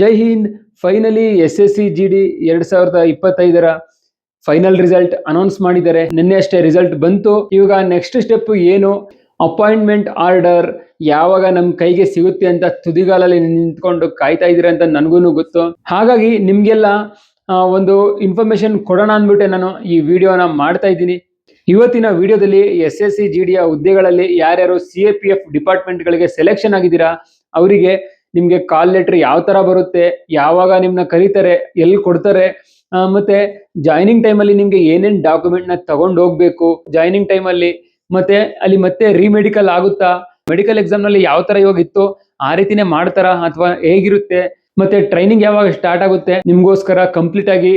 Jai Hind. Finally S S C G D ಎರಡ್ ಸಾವಿರದ ಇಪ್ಪತ್ತೈದರ ಫೈನಲ್ ರಿಸಲ್ಟ್ ಅನೌನ್ಸ್ ಮಾಡಿದ್ದಾರೆ. ನಿನ್ನೆ ಅಷ್ಟೇ ರಿಸಲ್ಟ್ ಬಂತು. ಇವಾಗ ನೆಕ್ಸ್ಟ್ ಸ್ಟೆಪ್ ಏನು? ಅಪಾಯಿಂಟ್ಮೆಂಟ್ ಆರ್ಡರ್ ಯಾವಾಗ ನಮ್ ಕೈಗೆ ಸಿಗುತ್ತೆ ಅಂತ ತುದಿಗಾಲಲ್ಲಿ ನಿಂತ್ಕೊಂಡು ಕಾಯ್ತಾ ಇದೀರ ಅಂತ ನನಗೂ ಗೊತ್ತು. ಹಾಗಾಗಿ ನಿಮ್ಗೆಲ್ಲ ಒಂದು ಇನ್ಫಾರ್ಮೇಶನ್ ಕೊಡೋಣ ಅಂದ್ಬಿಟ್ಟೆ ನಾನು ಈ ವಿಡಿಯೋನ ಮಾಡ್ತಾ ಇದ್ದೀನಿ. ಇವತ್ತಿನ ವಿಡಿಯೋದಲ್ಲಿ ಎಸ್ ಎಸ್ ಸಿ ಜಿ ಡಿಯ ಹುದ್ದೆಗಳಲ್ಲಿ ಯಾರ್ಯಾರು ಸಿ ಎ ಪಿ ಎಫ್ ಡಿಪಾರ್ಟ್ಮೆಂಟ್ಗಳಿಗೆ ಸೆಲೆಕ್ಷನ್ ಆಗಿದ್ದೀರಾ, ಅವರಿಗೆ ನಿಮ್ಗೆ ಕಾಲ್ ಲೆಟರ್ ಯಾವ ತರ ಬರುತ್ತೆ, ಯಾವಾಗ ನಿಮ್ನ ಕರೀತಾರೆ ಎಲ್ಲಿ ಕೊಡ್ತಾರೆ ಮತ್ತೆ ಜಾಯ್ನಿಂಗ್ ಟೈಮಲ್ಲಿ ನಿಮ್ಗೆ ಏನೇನ್ ಡಾಕ್ಯುಮೆಂಟ್ನ ತಗೊಂಡು ಹೋಗ್ಬೇಕು ಜಾಯ್ನಿಂಗ್ ಟೈಮಲ್ಲಿ ಮತ್ತೆ ಅಲ್ಲಿ ಮತ್ತೆ ರೀಮೆಡಿಕಲ್ ಆಗುತ್ತಾ ಮೆಡಿಕಲ್ ಎಕ್ಸಾಮ್ನಲ್ಲಿ ಯಾವ ತರ ಇವಾಗ ಇತ್ತು ಆ ರೀತಿನೇ ಮಾಡ್ತಾರಾ ಅಥವಾ ಹೇಗಿರುತ್ತೆ, ಮತ್ತೆ ಟ್ರೈನಿಂಗ್ ಯಾವಾಗ ಸ್ಟಾರ್ಟ್ ಆಗುತ್ತೆ, ನಿಮಗೋಸ್ಕರ ಕಂಪ್ಲೀಟ್ ಆಗಿ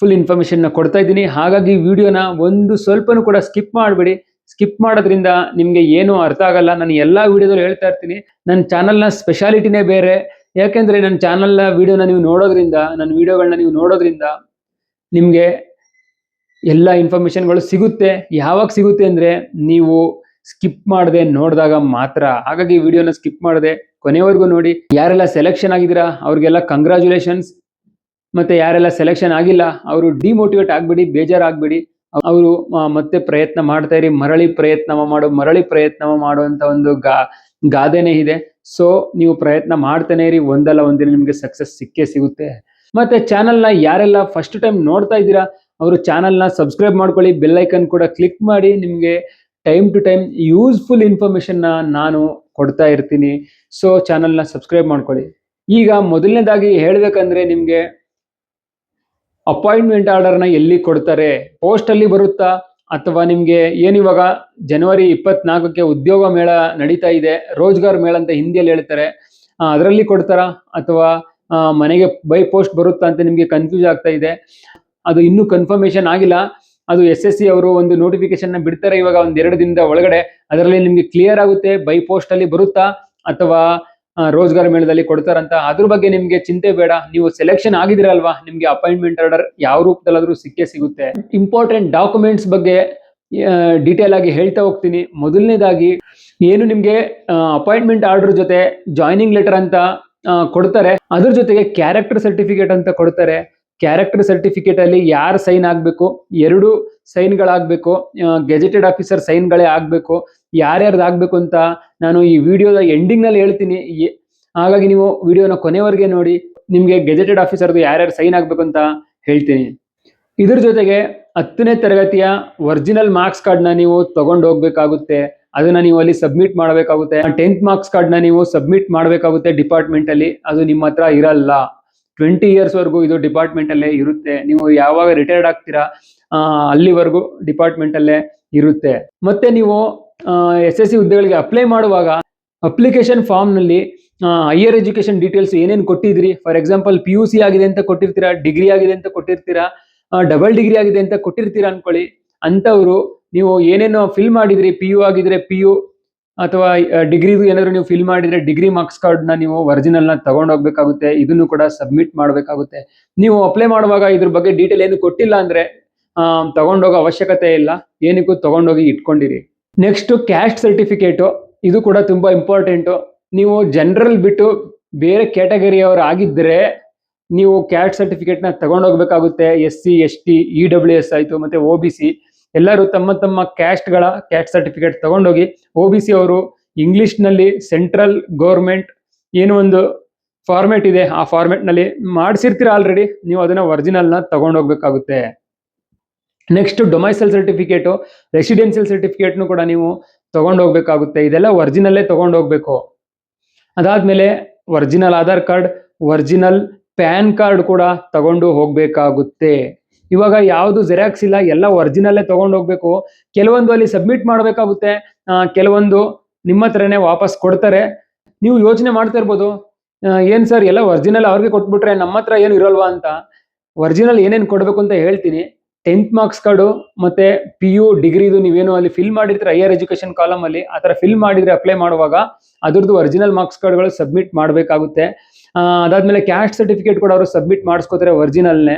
ಫುಲ್ ಇನ್ಫಾರ್ಮೇಶನ್ನ ಕೊಡ್ತಾ ಇದ್ದೀನಿ. ಹಾಗಾಗಿ ವಿಡಿಯೋನ ಒಂದು ಸ್ವಲ್ಪನೂ ಕೂಡ ಸ್ಕಿಪ್ ಮಾಡಬೇಡಿ. ಸ್ಕಿಪ್ ಮಾಡೋದ್ರಿಂದ ನಿಮಗೆ ಏನು ಅರ್ಥ ಆಗಲ್ಲ. ನಾನು ಎಲ್ಲಾ ವಿಡಿಯೋದಲ್ಲಿ ಹೇಳ್ತಾ ಇರ್ತೀನಿ. ನನ್ನ ಚಾನಲ್ನ ಸ್ಪೆಷಾಲಿಟಿನೇ ಬೇರೆ. ಯಾಕೆಂದರೆ ನನ್ನ ಚಾನಲ್ನ ವಿಡಿಯೋನ ನೀವು ನೋಡೋದ್ರಿಂದ ನನ್ನ ವಿಡಿಯೋಗಳನ್ನ ನೀವು ನೋಡೋದ್ರಿಂದ ನಿಮಗೆ ಎಲ್ಲ ಇನ್ಫಾರ್ಮೇಷನ್ಗಳು ಸಿಗುತ್ತೆ. ಯಾವಾಗ ಸಿಗುತ್ತೆ ಅಂದ್ರೆ ನೀವು ಸ್ಕಿಪ್ ಮಾಡದೆ ನೋಡಿದಾಗ ಮಾತ್ರ. ಹಾಗಾಗಿ ವಿಡಿಯೋನ ಸ್ಕಿಪ್ ಮಾಡದೆ ಕೊನೆವರೆಗೂ ನೋಡಿ. ಯಾರೆಲ್ಲ ಸೆಲೆಕ್ಷನ್ ಆಗಿದ್ದೀರಾ, ಅವ್ರಿಗೆಲ್ಲ ಕಂಗ್ರ್ಯಾಚುಲೇಷನ್ಸ್ ಮತ್ತೆ ಯಾರೆಲ್ಲ ಸೆಲೆಕ್ಷನ್ ಆಗಿಲ್ಲ, ಅವರು ಡಿಮೋಟಿವೇಟ್ ಆಗಬೇಡಿ, ಬೇಜಾರಾಗ್ಬೇಡಿ. ಅವರು ಮತ್ತೆ ಪ್ರಯತ್ನ ಮಾಡ್ತಾ ಇರಿ, ಮರಳಿ ಪ್ರಯತ್ನ ಮಾಡು, ಮರಳಿ ಪ್ರಯತ್ನ ಮಾಡುವಂತ ಒಂದು ಗಾ, ಗಾದೆನೇ ಇದೆ. ಸೊ ನೀವು ಪ್ರಯತ್ನ ಮಾಡ್ತಾನೆ ಇರಿ, ಒಂದಲ್ಲ ಒಂದಿನ ನಿಮ್ಗೆ ಸಕ್ಸಸ್ ಸಿಕ್ಕೇ ಸಿಗುತ್ತೆ. ಮತ್ತೆ ಚಾನಲ್ನ ಯಾರೆಲ್ಲ ಫಸ್ಟ್ ಟೈಮ್ ನೋಡ್ತಾ ಇದ್ದೀರಾ, ಅವರು ಚಾನಲ್ನ ಸಬ್ಸ್ಕ್ರೈಬ್ ಮಾಡ್ಕೊಳ್ಳಿ ಬೆಲ್ ಐಕನ್ ಕೂಡ ಕ್ಲಿಕ್ ಮಾಡಿ, ನಿಮ್ಗೆ ಟೈಮ್ ಟು ಟೈಮ್ ಯೂಸ್ಫುಲ್ನ ನಾನು ಕೊಡ್ತಾ ಇರ್ತೀನಿ. ಸೊ ಚಾನಲ್ನ ಸಬ್ಸ್ಕ್ರೈಬ್ ಮಾಡ್ಕೊಳ್ಳಿ. ಈಗ ಮೊದಲನೇದಾಗಿ ಹೇಳ್ಬೇಕಂದ್ರೆ ನಿಮ್ಗೆ ಅಪಾಯಿಂಟ್ಮೆಂಟ್ ಆರ್ಡರ್ನ ಎಲ್ಲಿ ಕೊಡ್ತಾರೆ? ಪೋಸ್ಟ್ ಅಲ್ಲಿ ಬರುತ್ತಾ? ಅಥವಾ ನಿಮ್ಗೆ ಏನಿವಾಗ ಜನವರಿ ಇಪ್ಪತ್ನಾಲ್ಕಕ್ಕೆ ಉದ್ಯೋಗ ಮೇಳ ನಡೀತಾ ಇದೆ, ರೋಜ್ಗಾರ್ ಮೇಳ ಅಂತ ಹಿಂದಿಯಲ್ಲಿ ಹೇಳ್ತಾರೆ. ಅದರಲ್ಲಿ ಕೊಡ್ತಾರಾ? ಅಥವಾ ಮನೆಗೆ ಬೈ ಪೋಸ್ಟ್ ಬರುತ್ತಾ ಅಂತ ನಿಮಗೆ ಕನ್ಫ್ಯೂಸ್ ಆಗ್ತಾ ಇದೆ? ಅದು ಇನ್ನೂ ಕನ್ಫರ್ಮೇಶನ್ ಆಗಿಲ್ಲ. ಅದು ಎಸ್ ಎಸ್ ಸಿ ಅವರು ಒಂದು ನೋಟಿಫಿಕೇಶನ್ನ ಬಿಡ್ತಾರೆ ಇವಾಗ ಒಂದು ಎರಡು ದಿನದ ಒಳಗಡೆ. ಅದರಲ್ಲಿ ನಿಮಗೆ ಕ್ಲಿಯರ್ ಆಗುತ್ತೆ, ಬೈ ಪೋಸ್ಟ್ ಅಲ್ಲಿ ಬರುತ್ತಾ? ಅಥವಾ ರೋಜ್ಗಾರ್ ಮೇಳದಲ್ಲಿ ಕೊಡ್ತಾರಂತ. ಅದ್ರ ಬಗ್ಗೆ ನಿಮ್ಗೆ ಚಿಂತೆ ಬೇಡ. ನೀವು ಸೆಲೆಕ್ಷನ್ ಆಗಿದಿರಲ್ವಾ ನಿಮ್ಗೆ ಅಪಾಯಿಂಟ್ಮೆಂಟ್ ಆರ್ಡರ್ ಯಾವ ರೂಪದಲ್ಲಾದ್ರೂ ಸಿಕ್ಕೇ ಸಿಗುತ್ತೆ. ಇಂಪಾರ್ಟೆಂಟ್ ಡಾಕ್ಯುಮೆಂಟ್ಸ್ ಬಗ್ಗೆ ಡೀಟೇಲ್ ಆಗಿ ಹೇಳ್ತಾ ಹೋಗ್ತೀನಿ. ಮೊದಲನೇದಾಗಿ, ಏನು ನಿಮ್ಗೆ ಅಪಾಯಿಂಟ್ಮೆಂಟ್ ಆರ್ಡರ್ ಜೊತೆ ಜಾಯ್ನಿಂಗ್ ಲೆಟರ್ ಅಂತ ಕೊಡ್ತಾರೆ. ಅದ್ರ ಜೊತೆಗೆ ಕ್ಯಾರೆಕ್ಟರ್ ಸರ್ಟಿಫಿಕೇಟ್ ಅಂತ ಕೊಡ್ತಾರೆ. ಕ್ಯಾರೆಕ್ಟರ್ ಸರ್ಟಿಫಿಕೇಟ್ ಅಲ್ಲಿ ಯಾರು ಸೈನ್ ಆಗಬೇಕು, ಎರಡು ಸೈನ್ಗಳಾಗಬೇಕು ಗೆಜೆಟೆಡ್ ಆಫೀಸರ್ ಸೈನ್ಗಳೇ ಆಗಬೇಕು, ಯಾರ್ಯಾರ್ದು ಆಗಬೇಕು ಅಂತ ನಾನು ಈ ವಿಡಿಯೋದ ಎಂಡಿಂಗ್ನಲ್ಲಿ ಹೇಳ್ತೀನಿ. ಹಾಗಾಗಿ ನೀವು ವಿಡಿಯೋನ ಕೊನೆವರೆಗೆ ನೋಡಿ, ನಿಮಗೆ ಗೆಜೆಟೆಡ್ ಆಫೀಸರ್ದು ಯಾರ್ಯಾರು ಸೈನ್ ಆಗಬೇಕು ಅಂತ ಹೇಳ್ತೀನಿ. ಇದ್ರ ಜೊತೆಗೆ ಹತ್ತನೇ ತರಗತಿಯ ಒರಿಜಿನಲ್ ಮಾರ್ಕ್ಸ್ ಕಾರ್ಡ್ನ ನೀವು ತಗೊಂಡು ಹೋಗ್ಬೇಕಾಗುತ್ತೆ. ಅದನ್ನ ನೀವು ಅಲ್ಲಿ ಸಬ್ಮಿಟ್ ಮಾಡಬೇಕಾಗುತ್ತೆ. ಟೆಂತ್ ಮಾರ್ಕ್ಸ್ ಕಾರ್ಡ್ನ ನೀವು ಸಬ್ಮಿಟ್ ಮಾಡಬೇಕಾಗುತ್ತೆ ಡಿಪಾರ್ಟ್ಮೆಂಟ್ ಅಲ್ಲಿ. ಅದು ನಿಮ್ಮ ಹತ್ರ ಇರಲ್ಲ. ಟ್ವೆಂಟಿ ಇಯರ್ಸ್ ವರೆಗೂ ಇದು ಡಿಪಾರ್ಟ್ಮೆಂಟ್ ಅಲ್ಲೇ ಇರುತ್ತೆ. ನೀವು ಯಾವಾಗ ರಿಟೈರ್ಡ್ ಆಗ್ತೀರಾ ಅಲ್ಲಿವರೆಗೂ ಡಿಪಾರ್ಟ್ಮೆಂಟ್ ಅಲ್ಲೇ ಇರುತ್ತೆ. ಮತ್ತೆ ನೀವು ಎಸ್ ಎಸ್ ಸಿ ಹುದ್ದೆಗಳಿಗೆ ಅಪ್ಲೈ ಮಾಡುವಾಗ ಅಪ್ಲಿಕೇಶನ್ ಫಾರ್ಮ್ನಲ್ಲಿ ಹೈಯರ್ ಎಜುಕೇಶನ್ ಡೀಟೇಲ್ಸ್ ಏನೇನು ಕೊಟ್ಟಿದ್ರಿ? For example P U C ಆಗಿದೆ ಅಂತ ಕೊಟ್ಟಿರ್ತೀರಾ ಡಿಗ್ರಿ ಆಗಿದೆ ಅಂತ ಕೊಟ್ಟಿರ್ತೀರಾ ಡಬಲ್ ಡಿಗ್ರಿ ಆಗಿದೆ ಅಂತ ಕೊಟ್ಟಿರ್ತೀರಾ ಅನ್ಕೊಳ್ಳಿ. ಅಂತವರು ನೀವು ಏನೇನು ಫಿಲ್ ಮಾಡಿದ್ರಿ ಪಿ ಯು ಆಗಿದ್ರೆ ಪಿ ಯು ಅಥವಾ ಡಿಗ್ರಿದು ಏನಾದ್ರು ನೀವು ಫಿಲ್ ಮಾಡಿದ್ರೆ ಡಿಗ್ರಿ ಮಾರ್ಕ್ಸ್ ಕಾರ್ಡ್ನ ನೀವು ಒರಿಜಿನಲ್ನ ತಗೊಂಡು ಹೋಗ್ಬೇಕಾಗುತ್ತೆ ಇದನ್ನು ಕೂಡ ಸಬ್ಮಿಟ್ ಮಾಡಬೇಕಾಗುತ್ತೆ. ನೀವು ಅಪ್ಲೈ ಮಾಡುವಾಗ ಇದ್ರ ಬಗ್ಗೆ ಡೀಟೇಲ್ ಏನು ಕೊಟ್ಟಿಲ್ಲ ಅಂದ್ರೆ ಆ, ತಗೊಂಡೋಗೋ ಅವಶ್ಯಕತೆ ಇಲ್ಲ. ಏನಕ್ಕೂ ತಗೊಂಡೋಗಿ ಇಟ್ಕೊಂಡಿರಿ. ನೆಕ್ಸ್ಟ್ ಕ್ಯಾಸ್ಟ್ ಸರ್ಟಿಫಿಕೇಟು ಇದು ಕೂಡ ತುಂಬಾ ಇಂಪಾರ್ಟೆಂಟು ನೀವು ಜನರಲ್ ಬಿಟ್ಟು ಬೇರೆ ಕ್ಯಾಟಗರಿಯವರು ಆಗಿದ್ರೆ ನೀವು ಕ್ಯಾಸ್ಟ್ ಸರ್ಟಿಫಿಕೇಟ್ನ ತಗೊಂಡೋಗ್ಬೇಕಾಗುತ್ತೆ. S C S T E W S ಆಯ್ತು ಮತ್ತೆ ಒ ಬಿ ಸಿ ಎಲ್ಲರೂ ತಮ್ಮ ತಮ್ಮ ಕ್ಯಾಸ್ಟ್ಗಳ ಕ್ಯಾಸ್ಟ್ ಸರ್ಟಿಫಿಕೇಟ್ ತಗೊಂಡೋಗಿ ಒ ಬಿ ಸಿ ಅವರು ಇಂಗ್ಲಿಷ್ನಲ್ಲಿ ಸೆಂಟ್ರಲ್ ಗೌರ್ಮೆಂಟ್ ಏನು ಒಂದು ಫಾರ್ಮೆಟ್ ಇದೆ. ಆ ಫಾರ್ಮೆಟ್ನಲ್ಲಿ ಮಾಡಿಸಿರ್ತೀರ ಆಲ್ರೆಡಿ ನೀವು ಅದನ್ನ ಒರಿಜಿನಲ್ನ ತಗೊಂಡೋಗ್ಬೇಕಾಗುತ್ತೆ. ನೆಕ್ಸ್ಟ್ ಡೊಮೈಸಲ್ ಸರ್ಟಿಫಿಕೇಟು ರೆಸಿಡೆನ್ಸಿಯಲ್ ಸರ್ಟಿಫಿಕೇಟ್ನು ಕೂಡ ನೀವು ತಗೊಂಡೋಗ್ಬೇಕಾಗುತ್ತೆ. ಇದೆಲ್ಲ ಒರಿಜಿನಲ್ಲೇ ತಗೊಂಡೋಗ್ಬೇಕು. ಅದಾದ್ಮೇಲೆ original Aadhaar card original PAN card ಕೂಡ ತಗೊಂಡು ಹೋಗ್ಬೇಕಾಗುತ್ತೆ. ಇವಾಗ ಯಾವುದು ಜೆರಾಕ್ಸ್ ಇಲ್ಲ, ಎಲ್ಲ ಒರಿಜಿನಲ್ಲೇ ತಗೊಂಡು ಹೋಗ್ಬೇಕು. ಕೆಲವೊಂದು ಅಲ್ಲಿ ಸಬ್ಮಿಟ್ ಮಾಡಬೇಕಾಗುತ್ತೆ. ಕೆಲವೊಂದು ನಿಮ್ಮ ಹತ್ರನೇ ವಾಪಸ್ ಕೊಡ್ತಾರೆ. ನೀವು ಯೋಚನೆ ಮಾಡ್ತಾ ಇರ್ಬೋದು. ಏನ್ ಸರ್ ಎಲ್ಲ ಒರಿಜಿನಲ್ ಅವ್ರಿಗೆ ಕೊಟ್ಬಿಟ್ರೆ ನಮ್ಮ ಹತ್ರ ಏನು ಇರಲ್ವಾ ಅಂತ. ಒರಿಜಿನಲ್ ಏನೇನು ಕೊಡಬೇಕು ಅಂತ ಹೇಳ್ತೀನಿ. ಟೆಂತ್ ಮಾರ್ಕ್ಸ್ ಕಾರ್ಡು ಮತ್ತೆ ಪಿ ಯು ಡಿಗ್ರಿದು ನೀವೇನು ಅಲ್ಲಿ ಫಿಲ್ ಮಾಡಿರ್ತೀರ ಹೈಯರ್ ಎಜುಕೇಶನ್ ಕಾಲಮ್ ಅಲ್ಲಿ, ಆ ಥರ ಫಿಲ್ ಮಾಡಿದ್ರೆ ಅಪ್ಲೈ ಮಾಡುವಾಗ, ಅದ್ರದ್ದು ಒರಿಜಿನಲ್ ಮಾರ್ಕ್ಸ್ ಕಾರ್ಡ್ಗಳು ಸಬ್ಮಿಟ್ ಮಾಡಬೇಕಾಗುತ್ತೆ. ಅದಾದ್ಮೇಲೆ ಕ್ಯಾಸ್ಟ್ ಸರ್ಟಿಫಿಕೇಟ್ ಕೂಡ ಅವರು ಸಬ್ಮಿಟ್ ಮಾಡಿಸ್ಕೋತಾರೆ ಒರಿಜಿನಲ್ನೇ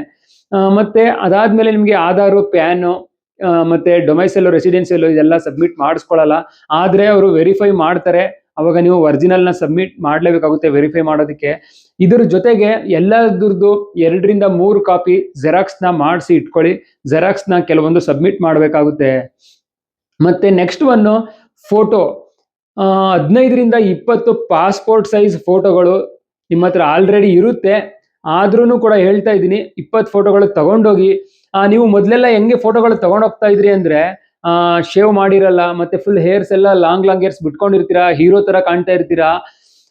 ಮತ್ತೆ ಅದಾದ್ಮೇಲೆ ನಿಮಗೆ ಆಧಾರು ಪ್ಯಾನು ಮತ್ತೆ ಡೊಮೈಸೆಲ್ ರೆಸಿಡೆನ್ಸಿಯಲ್ ಇದೆಲ್ಲ ಸಬ್ಮಿಟ್ ಮಾಡಿಸ್ಕೊಳ್ಳಲ್ಲ ಆದ್ರೆ ಅವರು ವೆರಿಫೈ ಮಾಡ್ತಾರೆ. ಅವಾಗ ನೀವು ಒರಿಜಿನಲ್ನ ಸಬ್ಮಿಟ್ ಮಾಡಲೇಬೇಕಾಗುತ್ತೆ ವೆರಿಫೈ ಮಾಡೋದಕ್ಕೆ. ಇದರ ಜೊತೆಗೆ ಎಲ್ಲದ್ರದ್ದು ಎರಡರಿಂದ ಮೂರು ಕಾಪಿ ಜೆರಾಕ್ಸ್ನ ಮಾಡಿಸಿ ಇಟ್ಕೊಳ್ಳಿ. ಜೆರಾಕ್ಸ್ನ ಕೆಲವೊಂದು ಸಬ್ಮಿಟ್ ಮಾಡಬೇಕಾಗುತ್ತೆ. ಮತ್ತೆ ನೆಕ್ಸ್ಟ್ ಒನ್ನು ಫೋಟೋ ಹದಿನೈದರಿಂದ ಇಪ್ಪತ್ತು ಪಾಸ್ಪೋರ್ಟ್ ಸೈಜ್ ಫೋಟೋಗಳು ನಿಮ್ಮ ಹತ್ರ ಆಲ್ರೆಡಿ ಇರುತ್ತೆ. ಆದ್ರೂ ಕೂಡ ಹೇಳ್ತಾ ಇದ್ದೀನಿ ಇಪ್ಪತ್ತು ಫೋಟೋಗಳು ತಗೊಂಡೋಗಿ ನೀವು ಮೊದಲೆಲ್ಲ ಹೆಂಗೆ ಫೋಟೋಗಳು ತಗೊಂಡೋಗ್ತಾ ಇದ್ರಿ ಅಂದ್ರೆ ಶೇವ್ ಮಾಡಿರಲ್ಲ ಮತ್ತೆ ಫುಲ್ ಹೇರ್ಸ್ ಎಲ್ಲ ಲಾಂಗ್ ಲಾಂಗ್ ಹೇರ್ಸ್ ಬಿಟ್ಕೊಂಡಿರ್ತೀರಾ ಹೀರೋ ತರ ಕಾಣ್ತಾ ಇರ್ತೀರಾ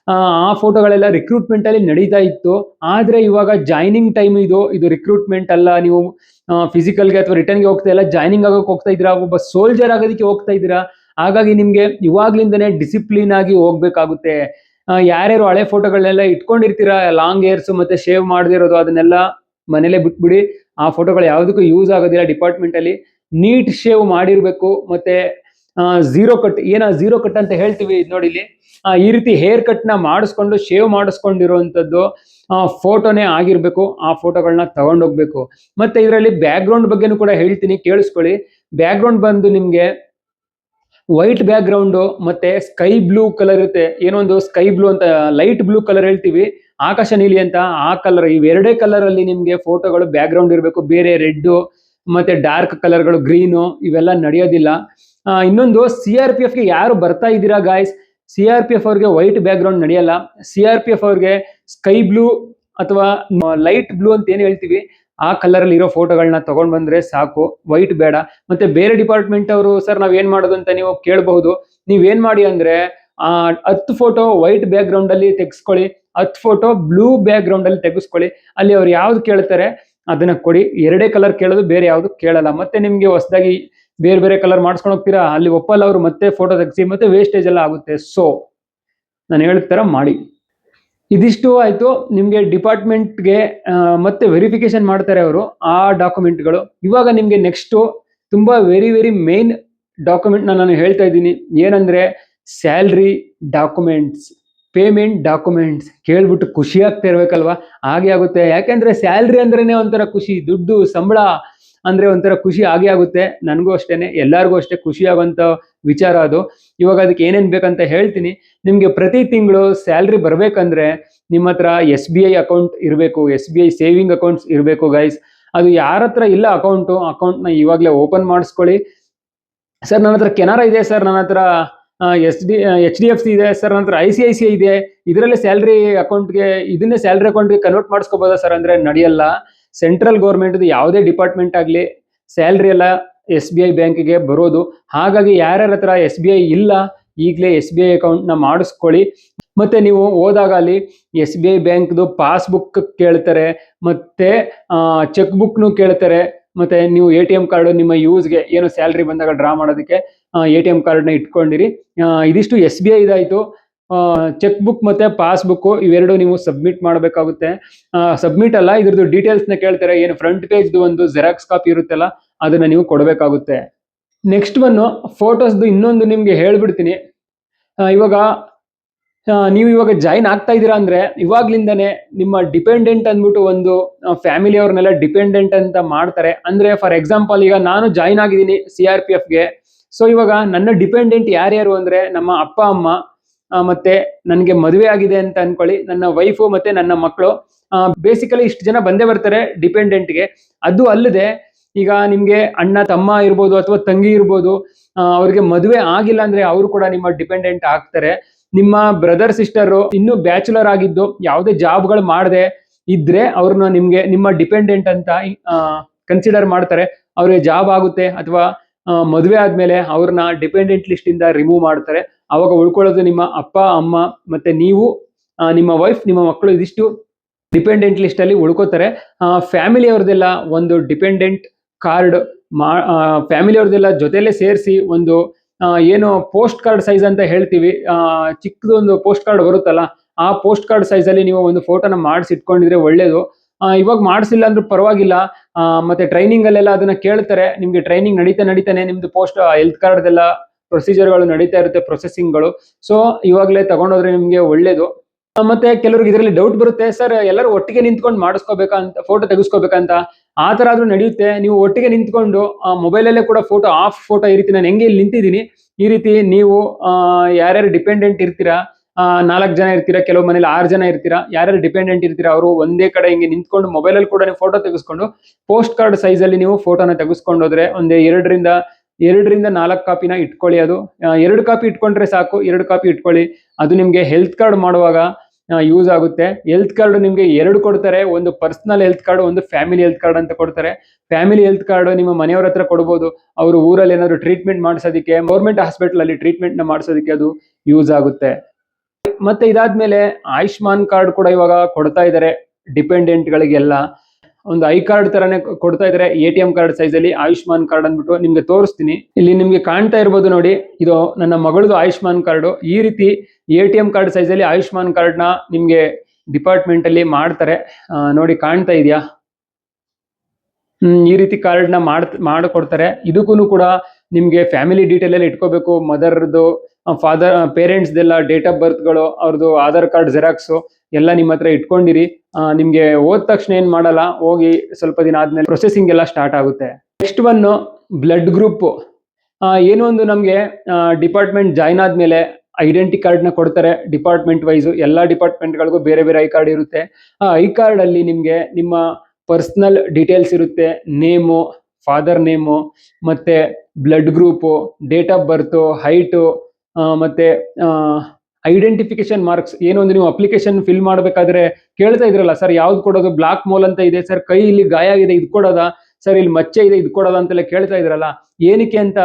ಆ, ಫೋಟೋಗಳೆಲ್ಲ ರಿಕ್ರೂಟ್ಮೆಂಟ್ ಅಲ್ಲಿ ನಡೀತಾ ಇತ್ತು. ಆದ್ರೆ ಇವಾಗ ಜಾಯ್ನಿಂಗ್ ಟೈಮ್ ಇದು ಇದು ರಿಕ್ರೂಟ್ಮೆಂಟ್ ಅಲ್ಲ ನೀವು ಫಿಸಿಕಲ್ಗೆ ಅಥವಾ ರಿಟರ್ನ್ಗೆ ಹೋಗ್ತಾ ಇಲ್ಲ ಜಾಯ್ನಿಂಗ್ ಆಗೋಕೆ ಹೋಗ್ತಾ ಇದ್ದೀರಾ ಒಬ್ಬ ಸೋಲ್ಜರ್ ಆಗೋದಕ್ಕೆ ಹೋಗ್ತಾ ಇದ್ದೀರಾ ಹಾಗಾಗಿ ನಿಮ್ಗೆ ಇವಾಗ್ಲಿಂದನೇ ಡಿಸಿಪ್ಲಿನ್ ಆಗಿ ಹೋಗ್ಬೇಕಾಗುತ್ತೆ. ಯಾರ್ಯಾರು ಹಳೆ ಫೋಟೋಗಳನ್ನೆಲ್ಲ ಇಟ್ಕೊಂಡಿರ್ತೀರಾ? ಲಾಂಗ್ ಏರ್ಸ್ ಮತ್ತೆ ಶೇವ್ ಮಾಡದಿರೋದು ಅದನ್ನೆಲ್ಲ ಮನೇಲೆ ಬಿಟ್ಬಿಡಿ. ಆ ಫೋಟೋಗಳು ಯಾವುದಕ್ಕೂ ಯೂಸ್ ಆಗೋದಿಲ್ಲ ಡಿಪಾರ್ಟ್ಮೆಂಟ್ ಅಲ್ಲಿ. ನೀಟ್ ಶೇವ್ ಮಾಡಿರ್ಬೇಕು, ಮತ್ತೆ ಝೀರೋ ಕಟ್ ಏನ ಝೀರೋ ಕಟ್ ಅಂತ ಹೇಳ್ತೀವಿ ಇದ್ ನೋಡಿ ಇಲ್ಲಿ. ಈ ರೀತಿ ಹೇರ್ ಕಟ್ನ ಮಾಡಿಸ್ಕೊಂಡು ಶೇವ್ ಮಾಡಿಸ್ಕೊಂಡಿರುವಂತದ್ದು ಫೋಟೋನೇ ಆಗಿರ್ಬೇಕು. ಆ ಫೋಟೋಗಳನ್ನ ತಗೊಂಡೋಗ್ಬೇಕು. ಮತ್ತೆ ಇದರಲ್ಲಿ ಬ್ಯಾಕ್ ಗ್ರೌಂಡ್ ಬಗ್ಗೆನೂ ಕೂಡ ಹೇಳ್ತೀನಿ, ಕೇಳಿಸ್ಕೊಳ್ಳಿ. ಬ್ಯಾಕ್ ಗ್ರೌಂಡ್ ಬಂದು ನಿಮ್ಗೆ ವೈಟ್ ಬ್ಯಾಕ್ ಗ್ರೌಂಡ್ ಮತ್ತೆ ಸ್ಕೈ ಬ್ಲೂ ಕಲರ್ ಇರುತ್ತೆ. ಏನೋ ಒಂದು ಸ್ಕೈ ಬ್ಲೂ ಅಂತ, ಲೈಟ್ ಬ್ಲೂ ಕಲರ್ ಹೇಳ್ತೀವಿ. ಆಕಾಶ ನೀಲಿ ಅಂತ ಆ ಕಲರ್ ಇವೆರಡೇ ಕಲರ್ ಅಲ್ಲಿ ನಿಮ್ಗೆ ಫೋಟೋಗಳು ಬ್ಯಾಕ್ ಗ್ರೌಂಡ್ ಇರಬೇಕು. ಬೇರೆ ರೆಡ್ ಮತ್ತೆ ಡಾರ್ಕ್ ಕಲರ್ಗಳು, ಗ್ರೀನು ಇವೆಲ್ಲ ನಡೆಯೋದಿಲ್ಲ. ಇನ್ನೊಂದು ಸಿ ಆರ್ ಪಿ ಎಫ್ಗೆ ಯಾರು ಬರ್ತಾ ಇದ್ದೀರಾ guys C R P F ಅವ್ರಿಗೆ ವೈಟ್ ಬ್ಯಾಕ್ ಗ್ರೌಂಡ್ ನಡೆಯಲ್ಲ. ಸಿ ಆರ್ ಪಿ ಎಫ್ ಅವ್ರಿಗೆ ಸ್ಕೈ ಬ್ಲೂ ಅಥವಾ ಲೈಟ್ ಬ್ಲೂ ಅಂತ ಏನು ಹೇಳ್ತೀವಿ? ಆ ಕಲರ್ ಅಲ್ಲಿ ಇರೋ ಫೋಟೋಗಳನ್ನ ತಗೊಂಡ್ ಬಂದ್ರೆ ಸಾಕು. ವೈಟ್ ಬೇಡ. ಮತ್ತೆ ಬೇರೆ ಡಿಪಾರ್ಟ್ಮೆಂಟ್ ಅವರು ಸರ್ ನಾವ್ ಏನ್ ಮಾಡೋದು ಅಂತ ನೀವು ಕೇಳಬಹುದು. ನೀವ್ ಏನ್ ಮಾಡಿ ಅಂದ್ರೆ, ಆ ಹತ್ತು ಫೋಟೋ ವೈಟ್ ಬ್ಯಾಕ್ ಗ್ರೌಂಡ್ ಅಲ್ಲಿ ತೆಗೆಸ್ಕೊಳ್ಳಿ. ಹತ್ತು ಫೋಟೋ ಬ್ಲೂ ಬ್ಯಾಕ್ ಗ್ರೌಂಡ್ ಅಲ್ಲಿ ತೆಗೆಸ್ಕೊಳ್ಳಿ. ಅಲ್ಲಿ ಅವ್ರು ಯಾವ್ದು ಕೇಳ್ತಾರೆ, ಅದನ್ನ ಕೊಡಿ. ಎರಡೇ ಕಲರ್ ಕೇಳೋದು, ಬೇರೆ ಯಾವ್ದು ಕೇಳಲ್ಲ. ಮತ್ತೆ ನಿಮ್ಗೆ ಹೊಸದಾಗಿ ಬೇರೆ ಬೇರೆ ಕಲರ್ ಮಾಡ್ಸ್ಕೊಂಡು ಹೋಗ್ತೀರಾ? ಅಲ್ಲಿ ಒಪ್ಪಲ್ಲ ಅವ್ರು ಮತ್ತೆ ಫೋಟೋ ತೆಗೆಸಿ, ಮತ್ತೆ ವೇಸ್ಟೇಜ್ ಎಲ್ಲ ಆಗುತ್ತೆ. ಸೊ ನಾನು ಹೇಳಿದ ತರ ಮಾಡಿ. ಇದಿಷ್ಟು ಆಯ್ತು. ನಿಮ್ಗೆ ಡಿಪಾರ್ಟ್ಮೆಂಟ್ಗೆ ಮತ್ತೆ ವೆರಿಫಿಕೇಶನ್ ಮಾಡ್ತಾರೆ ಅವರು ಆ ಡಾಕ್ಯುಮೆಂಟ್ಗಳು. ಇವಾಗ ನಿಮ್ಗೆ ನೆಕ್ಸ್ಟ್ ತುಂಬಾ ವೆರಿ ವೆರಿ ಮೇನ್ ಡಾಕ್ಯುಮೆಂಟ್ ನಾನು ಹೇಳ್ತಾ ಇದ್ದೀನಿ. ಏನಂದ್ರೆ ಸ್ಯಾಲ್ರಿ ಡಾಕ್ಯುಮೆಂಟ್ಸ್, ಪೇಮೆಂಟ್ ಡಾಕ್ಯುಮೆಂಟ್ಸ್. ಕೇಳ್ಬಿಟ್ಟು ಖುಷಿ ಆಗ್ತಾ ಇರ್ಬೇಕಲ್ವಾ? ಹಾಗೆ ಆಗುತ್ತೆ. ಯಾಕೆಂದ್ರೆ ಸ್ಯಾಲ್ರಿ ಅಂದ್ರೇನೆ ಒಂಥರ ಖುಷಿ, ದುಡ್ಡು, ಸಂಬಳ ಅಂದ್ರೆ ಒಂಥರ ಖುಷಿ ಆಗೇ ಆಗುತ್ತೆ. ನನಗೂ ಅಷ್ಟೇನೆ, ಎಲ್ಲರಿಗೂ ಅಷ್ಟೇ ಖುಷಿ ಆಗುವಂತ ವಿಚಾರ ಅದು. ಇವಾಗ ಅದಕ್ಕೆ ಏನೇನ್ ಬೇಕಂತ ಹೇಳ್ತೀನಿ. ನಿಮ್ಗೆ ಪ್ರತಿ ತಿಂಗಳು ಸ್ಯಾಲ್ರಿ ಬರ್ಬೇಕಂದ್ರೆ ನಿಮ್ಮ ಹತ್ರ ಎಸ್ ಬಿ ಐ ಅಕೌಂಟ್ ಇರಬೇಕು, S B I saving accounts ಇರಬೇಕು ಗೈಸ್ ಅದು ಯಾರ ಹತ್ರ ಇಲ್ಲ ಅಕೌಂಟು, ಅಕೌಂಟ್ನ ಇವಾಗಲೇ ಓಪನ್ ಮಾಡಿಸ್ಕೊಳ್ಳಿ. ಸರ್, ನನ್ನ ಹತ್ರ ಕೆನರಾ ಇದೆ ಸರ್, ನನ್ನ ಹತ್ರ S D H D F C ಇದೆ ಸರ್ ನಂತರ I C I C I ಇದೆ. ಇದರಲ್ಲೇ ಸ್ಯಾಲ್ರಿ ಅಕೌಂಟ್ಗೆ, ಇದನ್ನೇ ಸ್ಯಾಲ್ರಿ ಅಕೌಂಟ್ಗೆ ಕನ್ವರ್ಟ್ ಮಾಡಿಸ್ಕೋಬೋದಾ ಸರ್ ಅಂದ್ರೆ ನಡೆಯಲ್ಲ. ಸೆಂಟ್ರಲ್ ಗೌರ್ಮೆಂಟ್ ಯಾವುದೇ ಡಿಪಾರ್ಟ್ಮೆಂಟ್ ಆಗಲಿ, ಸ್ಯಾಲ್ರಿ ಎಲ್ಲ ಎಸ್ ಬಿ ಐ ಬ್ಯಾಂಕಿಗೆ ಬರೋದು. ಹಾಗಾಗಿ ಯಾರ್ಯಾರ ಹತ್ರ ಎಸ್ ಬಿ ಐ ಇಲ್ಲ, ಈಗಲೇ ಎಸ್ ಬಿ ಐ ಅಕೌಂಟ್ನ ಮಾಡಿಸ್ಕೊಳ್ಳಿ. ಮತ್ತೆ ನೀವು ಹೋದಾಗ ಅಲ್ಲಿ ಎಸ್ ಬಿ ಐ ಬ್ಯಾಂಕ್ದು ಪಾಸ್ಬುಕ್ ಕೇಳ್ತಾರೆ, ಮತ್ತೆ ಚೆಕ್ ಬುಕ್ನು ಕೇಳ್ತಾರೆ. ಮತ್ತೆ ನೀವು ಎ ಟಿ ಎಂ ಕಾರ್ಡ್ ನಿಮ್ಮ ಯೂಸ್ಗೆ ಏನು ಸ್ಯಾಲ್ರಿ ಬಂದಾಗ ಡ್ರಾ ಮಾಡೋದಕ್ಕೆ ಎ ಟಿ ಎಂ ಕಾರ್ಡ್ನ ಇಟ್ಕೊಂಡಿರಿ. ಇದಿಷ್ಟು ಎಸ್ ಬಿ ಐದಾಯಿತು. ಚೆಕ್ ಬುಕ್ ಮತ್ತೆ ಪಾಸ್ಬುಕ್ ಇವೆರಡು ನೀವು ಸಬ್ಮಿಟ್ ಮಾಡಬೇಕಾಗುತ್ತೆ. ಸಬ್ಮಿಟ್ ಅಲ್ಲ, ಇದ್ರದ್ದು ಡೀಟೇಲ್ಸ್ನ ಕೇಳ್ತಾರೆ. ಏನು ಫ್ರಂಟ್ ಪೇಜ್ದು ಒಂದು ಜೆರಾಕ್ಸ್ ಕಾಪಿ ಇರುತ್ತಲ್ಲ, ಅದನ್ನ ನೀವು ಕೊಡಬೇಕಾಗುತ್ತೆ. ನೆಕ್ಸ್ಟ್ ಒಂದು ಫೋಟೋಸ್ದು ಇನ್ನೊಂದು ನಿಮ್ಗೆ ಹೇಳ್ಬಿಡ್ತೀನಿ. ಇವಾಗ ನೀವು ಇವಾಗ ಜಾಯಿನ್ ಆಗ್ತಾ ಇದ್ದೀರಾ ಅಂದ್ರೆ, ಇವಾಗ್ಲಿಂದಾನೇ ನಿಮ್ಮ ಡಿಪೆಂಡೆಂಟ್ ಅಂದ್ಬಿಟ್ಟು ಒಂದು ಫ್ಯಾಮಿಲಿ ಅವ್ರನ್ನೆಲ್ಲ ಡಿಪೆಂಡೆಂಟ್ ಅಂತ ಮಾಡ್ತಾರೆ. ಅಂದ್ರೆ ಫಾರ್ ಎಕ್ಸಾಂಪಲ್ ಈಗ ನಾನು ಜಾಯಿನ್ ಆಗಿದ್ದೀನಿ ಸಿ ಆರ್ ಪಿ ಎಫ್ಗೆ ಸೊ ಇವಾಗ ನನ್ನ ಡಿಪೆಂಡೆಂಟ್ ಯಾರ್ಯಾರು ಅಂದ್ರೆ, ನಮ್ಮ ಅಪ್ಪ, ಅಮ್ಮ ಮತ್ತೆ ನನಗೆ ಮದುವೆ ಆಗಿದೆ ಅಂತ ಅನ್ಕೊಳ್ಳಿ. ನನ್ನ ವೈಫು ಮತ್ತೆ ನನ್ನ ಮಕ್ಕಳು ಬೇಸಿಕಲಿ ಇಷ್ಟು ಜನ ಬಂದೇ ಬರ್ತಾರೆ ಡಿಪೆಂಡೆಂಟ್ಗೆ ಅದು ಅಲ್ಲದೆ ಈಗ ನಿಮ್ಗೆ ಅಣ್ಣ, ತಮ್ಮ ಇರ್ಬೋದು ಅಥವಾ ತಂಗಿ ಇರ್ಬೋದು ಅವ್ರಿಗೆ ಮದುವೆ ಆಗಿಲ್ಲ ಅಂದ್ರೆ ಅವರು ಕೂಡ ನಿಮ್ಮ ಡಿಪೆಂಡೆಂಟ್ ಆಗ್ತಾರೆ. ನಿಮ್ಮ ಬ್ರದರ್ ಸಿಸ್ಟರ್ ಇನ್ನು ಬ್ಯಾಚುಲರ್ ಆಗಿದ್ದು, ಯಾವುದೇ ಜಾಬ್ಗಳು ಮಾಡದೆ ಇದ್ರೆ ಅವ್ರನ್ನ ನಿಮ್ಗೆ ನಿಮ್ಮ ಡಿಪೆಂಡೆಂಟ್ ಅಂತ ಕನ್ಸಿಡರ್ ಮಾಡ್ತಾರೆ. ಅವ್ರಿಗೆ ಜಾಬ್ ಆಗುತ್ತೆ ಅಥವಾ ಮದುವೆ ಆದ್ಮೇಲೆ ಅವ್ರನ್ನ ಡಿಪೆಂಡೆಂಟ್ ಲಿಸ್ಟ್ ಇಂದ ರಿಮೂವ್ ಮಾಡ್ತಾರೆ. ಅವಾಗ ಉಳ್ಕೊಳ್ಳೋದು ನಿಮ್ಮ ಅಪ್ಪ, ಅಮ್ಮ ಮತ್ತೆ ನೀವು ನಿಮ್ಮ ವೈಫ್ ನಿಮ್ಮ ಮಕ್ಕಳು ಇದಿಷ್ಟು ಡಿಪೆಂಡೆಂಟ್ ಲಿಸ್ಟ್ ಅಲ್ಲಿ ಉಳ್ಕೋತಾರೆ. ಫ್ಯಾಮಿಲಿ ಅವ್ರದ್ದೆಲ್ಲ ಒಂದು ಡಿಪೆಂಡೆಂಟ್ ಕಾರ್ಡ್ ಮಾ ಫ್ಯಾಮಿಲಿ ಅವ್ರದ್ದೆಲ್ಲ ಜೊತೆಲೆ ಸೇರಿಸಿ ಒಂದು ಏನು ಪೋಸ್ಟ್ ಕಾರ್ಡ್ ಸೈಜ್ ಅಂತ ಹೇಳ್ತೀವಿ. ಚಿಕ್ಕದೊಂದು ಪೋಸ್ಟ್ ಕಾರ್ಡ್ ಬರುತ್ತಲ್ಲ, ಆ ಪೋಸ್ಟ್ ಕಾರ್ಡ್ ಸೈಜ್ ಅಲ್ಲಿ ನೀವು ಒಂದು ಫೋಟೋನ ಮಾಡಿಸಿ ಇಟ್ಕೊಂಡಿದ್ರೆ ಒಳ್ಳೇದು. ಇವಾಗ ಮಾಡಿಸಿಲ್ಲ ಅಂದ್ರೆ ಪರವಾಗಿಲ್ಲ. ಮತ್ತೆ ಟ್ರೈನಿಂಗ್ ಅಲ್ಲೆಲ್ಲ ಅದನ್ನ ಕೇಳ್ತಾರೆ. ನಿಮ್ಗೆ ಟ್ರೈನಿಂಗ್ ನಡೀತಾ ನಡೀತಾನೆ. ನಿಮ್ದು ಪೋಸ್ಟ್ ಹೆಲ್ತ್ ಕಾರ್ಡ್ ಎಲ್ಲ ಪ್ರೊಸೀಜರ್ಗಳು ನಡೀತಾ ಇರುತ್ತೆ ಪ್ರೊಸೆಸಿಂಗ್ಗಳು ಸೊ ಇವಾಗಲೇ ತಗೊಂಡೋದ್ರೆ ನಿಮ್ಗೆ ಒಳ್ಳೇದು. ಮತ್ತೆ ಕೆಲವ್ರಿಗೆ ಇದರಲ್ಲಿ ಡೌಟ್ ಬರುತ್ತೆ. ಸರ್, ಎಲ್ಲರೂ ಒಟ್ಟಿಗೆ ನಿಂತ್ಕೊಂಡು ಮಾಡಿಸ್ಕೋಬೇಕಾ ಅಂತ ಫೋಟೋ ತೆಗೆಸ್ಕೋಬೇಕಂತ? ಆ ತರ ಆದ್ರೂ ನಡೆಯುತ್ತೆ. ನೀವು ಒಟ್ಟಿಗೆ ನಿಂತ್ಕೊಂಡು ಮೊಬೈಲಲ್ಲೇ ಕೂಡ ಫೋಟೋ ಆಫ್ ಫೋಟೋ ಈ ರೀತಿ ನಾನು ಹೆಂಗೆ ಇಲ್ಲಿ ನಿಂತಿದ್ದೀನಿ. ಈ ರೀತಿ ನೀವು ಯಾರ್ಯಾರು ಡಿಪೆಂಡೆಂಟ್ ಇರ್ತೀರಾ ನಾಲ್ಕು ಜನ ಇರ್ತೀರಾ, ಕೆಲವು ಮನೇಲಿ ಆರು ಜನ ಇರ್ತೀರಾ, ಯಾರ್ಯಾರು ಡಿಪೆಂಡೆಂಟ್ ಇರ್ತೀರಾ, ಅವರು ಒಂದೇ ಕಡೆ ಹಿಂಗೆ ನಿಂತ್ಕೊಂಡು ಮೊಬೈಲಲ್ಲಿ ಕೂಡ ನೀವು ಫೋಟೋ ತೆಗೆಸ್ಕೊಂಡು ಪೋಸ್ಟ್ ಕಾರ್ಡ್ ಸೈಜಲ್ಲಿ ನೀವು ಫೋಟೋನ ತೆಗೆಸ್ಕೊಂಡು ಹೋದ್ರೆ ಒಂದು ಎರಡರಿಂದ ಎರಡರಿಂದ ನಾಲ್ಕು ಕಾಪಿನ ಇಟ್ಕೊಳ್ಳಿ ಅದು. ಎರಡು ಕಾಪಿ ಇಟ್ಕೊಂಡ್ರೆ ಸಾಕು, ಎರಡು ಕಾಪಿ ಇಟ್ಕೊಳ್ಳಿ. ಅದು ನಿಮಗೆ ಹೆಲ್ತ್ ಕಾರ್ಡ್ ಮಾಡುವಾಗ ಯೂಸ್ ಆಗುತ್ತೆ. ಹೆಲ್ತ್ ಕಾರ್ಡ್ ನಿಮಗೆ ಎರಡು ಕೊಡ್ತಾರೆ, ಒಂದು ಪರ್ಸನಲ್ ಹೆಲ್ತ್ ಕಾರ್ಡ್ ಒಂದು ಫ್ಯಾಮಿಲಿ ಹೆಲ್ತ್ ಕಾರ್ಡ್ ಅಂತ ಕೊಡ್ತಾರೆ. ಫ್ಯಾಮಿಲಿ ಹೆಲ್ತ್ ಕಾರ್ಡ್ ನಿಮ್ಮ ಮನೆಯವ್ರ ಹತ್ರ ಕೊಡ್ಬೋದು, ಅವರು ಊರಲ್ಲಿ ಏನಾದ್ರು ಟ್ರೀಟ್ಮೆಂಟ್ ಮಾಡಿಸೋದಕ್ಕೆ ಗೌರ್ಮೆಂಟ್ ಹಾಸ್ಪಿಟಲ್ ಅಲ್ಲಿ ಟ್ರೀಟ್ಮೆಂಟ್ನ ಮಾಡಿಸೋದಕ್ಕೆ ಅದು ಯೂಸ್ ಆಗುತ್ತೆ. ಮತ್ತೆ ಇದಾದ್ಮೇಲೆ ಆಯುಷ್ಮಾನ್ ಕಾರ್ಡ್ ಕೂಡ ಇವಾಗ ಕೊಡ್ತಾ ಇದ್ದಾರೆ ಡಿಪೆಂಡೆಂಟ್ ಗಳಿಗೆಲ್ಲ. ಒಂದು ಐ ಕಾರ್ಡ್ ತರಾನೇ ಕೊಡ್ತಾ ಇದ್ದಾರೆ A T M card size ಅಲ್ಲಿ ಆಯುಷ್ಮಾನ್ ಕಾರ್ಡ್ ಅಂದ್ಬಿಟ್ಟು ನಿಮ್ಗೆ ತೋರಿಸ್ತೀನಿ. ಇಲ್ಲಿ ನಿಮ್ಗೆ ಕಾಣ್ತಾ ಇರ್ಬೋದು ನೋಡಿ, ಇದು ನನ್ನ ಮಗಳದು ಆಯುಷ್ಮಾನ್ ಕಾರ್ಡ್. ಈ ರೀತಿ A T M card size ಅಲ್ಲಿ ಆಯುಷ್ಮಾನ್ ಕಾರ್ಡ್ನ ನಿಮ್ಗೆ ಡಿಪಾರ್ಟ್ಮೆಂಟ್ ಅಲ್ಲಿ ಮಾಡ್ತಾರೆ. ನೋಡಿ ಕಾಣ್ತಾ ಇದೆಯಾ? ಈ ರೀತಿ ಕಾರ್ಡ್ನ ಮಾಡ್, ಮಾಡಿಕೊಡ್ತಾರೆ. ಇದಕ್ಕೂ ಕೂಡ ನಿಮ್ಗೆ ಫ್ಯಾಮಿಲಿ ಡೀಟೇಲ್ ಎಲ್ಲ ಇಟ್ಕೋಬೇಕು ಮದರ್ದು ಫಾದರ್ ಪೇರೆಂಟ್ಸ್ದೆಲ್ಲ ಡೇಟ್ ಆಫ್ ಬರ್ತ್ಗಳು ಅವ್ರದ್ದು ಆಧಾರ್ ಕಾರ್ಡ್ ಜೆರಾಕ್ಸ್ ಎಲ್ಲ ನಿಮ್ಮ ಹತ್ರ ಇಟ್ಕೊಂಡಿರಿ. ನಿಮಗೆ ಹೋದ ತಕ್ಷಣ ಏನ್ ಮಾಡಲ್ಲ, ಹೋಗಿ ಸ್ವಲ್ಪ ದಿನ ಆದ್ಮೇಲೆ ಪ್ರೊಸೆಸಿಂಗ್ ಎಲ್ಲ ಸ್ಟಾರ್ಟ್ ಆಗುತ್ತೆ. ನೆಕ್ಸ್ಟ್ ಒನ್ ಬ್ಲಡ್ ಗ್ರೂಪ್ ಏನೋ ಒಂದು ನಮಗೆ ಡಿಪಾರ್ಟ್ಮೆಂಟ್ ಜಾಯ್ನ್ ಆದ್ಮೇಲೆ ಐಡೆಂಟಿ ಕಾರ್ಡ್ನ ಕೊಡ್ತಾರೆ ಡಿಪಾರ್ಟ್ಮೆಂಟ್ ವೈಸ್ ಎಲ್ಲ ಡಿಪಾರ್ಟ್ಮೆಂಟ್ಗಳಿಗೂ ಬೇರೆ ಬೇರೆ ಐ ಕಾರ್ಡ್ ಇರುತ್ತೆ. ಆ ಐ ಕಾರ್ಡ್ ಅಲ್ಲಿ ನಿಮ್ಗೆ ನಿಮ್ಮ ಪರ್ಸನಲ್ ಡೀಟೇಲ್ಸ್ ಇರುತ್ತೆ. ನೇಮು ಫಾದರ್ ನೇಮು ಮತ್ತೆ blood group date of birth height ಮತ್ತೆ ಐಡೆಂಟಿಫಿಕೇಶನ್ ಮಾರ್ಕ್ಸ್ ಏನೋ ಒಂದು ನೀವು ಅಪ್ಲಿಕೇಶನ್ ಫಿಲ್ ಮಾಡಬೇಕಾದ್ರೆ ಕೇಳ್ತಾ ಇದ್ರಲ್ಲ, ಸರ್, ಯಾವ್ದು ಕೊಡೋದು? ಬ್ಲಾಕ್ ಮೋಲ್ ಅಂತ ಇದೆ, ಸರ್. ಕೈ ಇಲ್ಲಿ ಗಾಯ ಆಗಿದೆ, ಇದು ಕೊಡೋದಾ? ಸರ್, ಇಲ್ಲಿ ಮಚ್ಚೆ ಇದೆ, ಇದು ಕೊಡೋದ? ಅಂತೆಲ್ಲ ಕೇಳ್ತಾ ಇದ್ರಲ್ಲ, ಏನಕ್ಕೆ ಅಂತ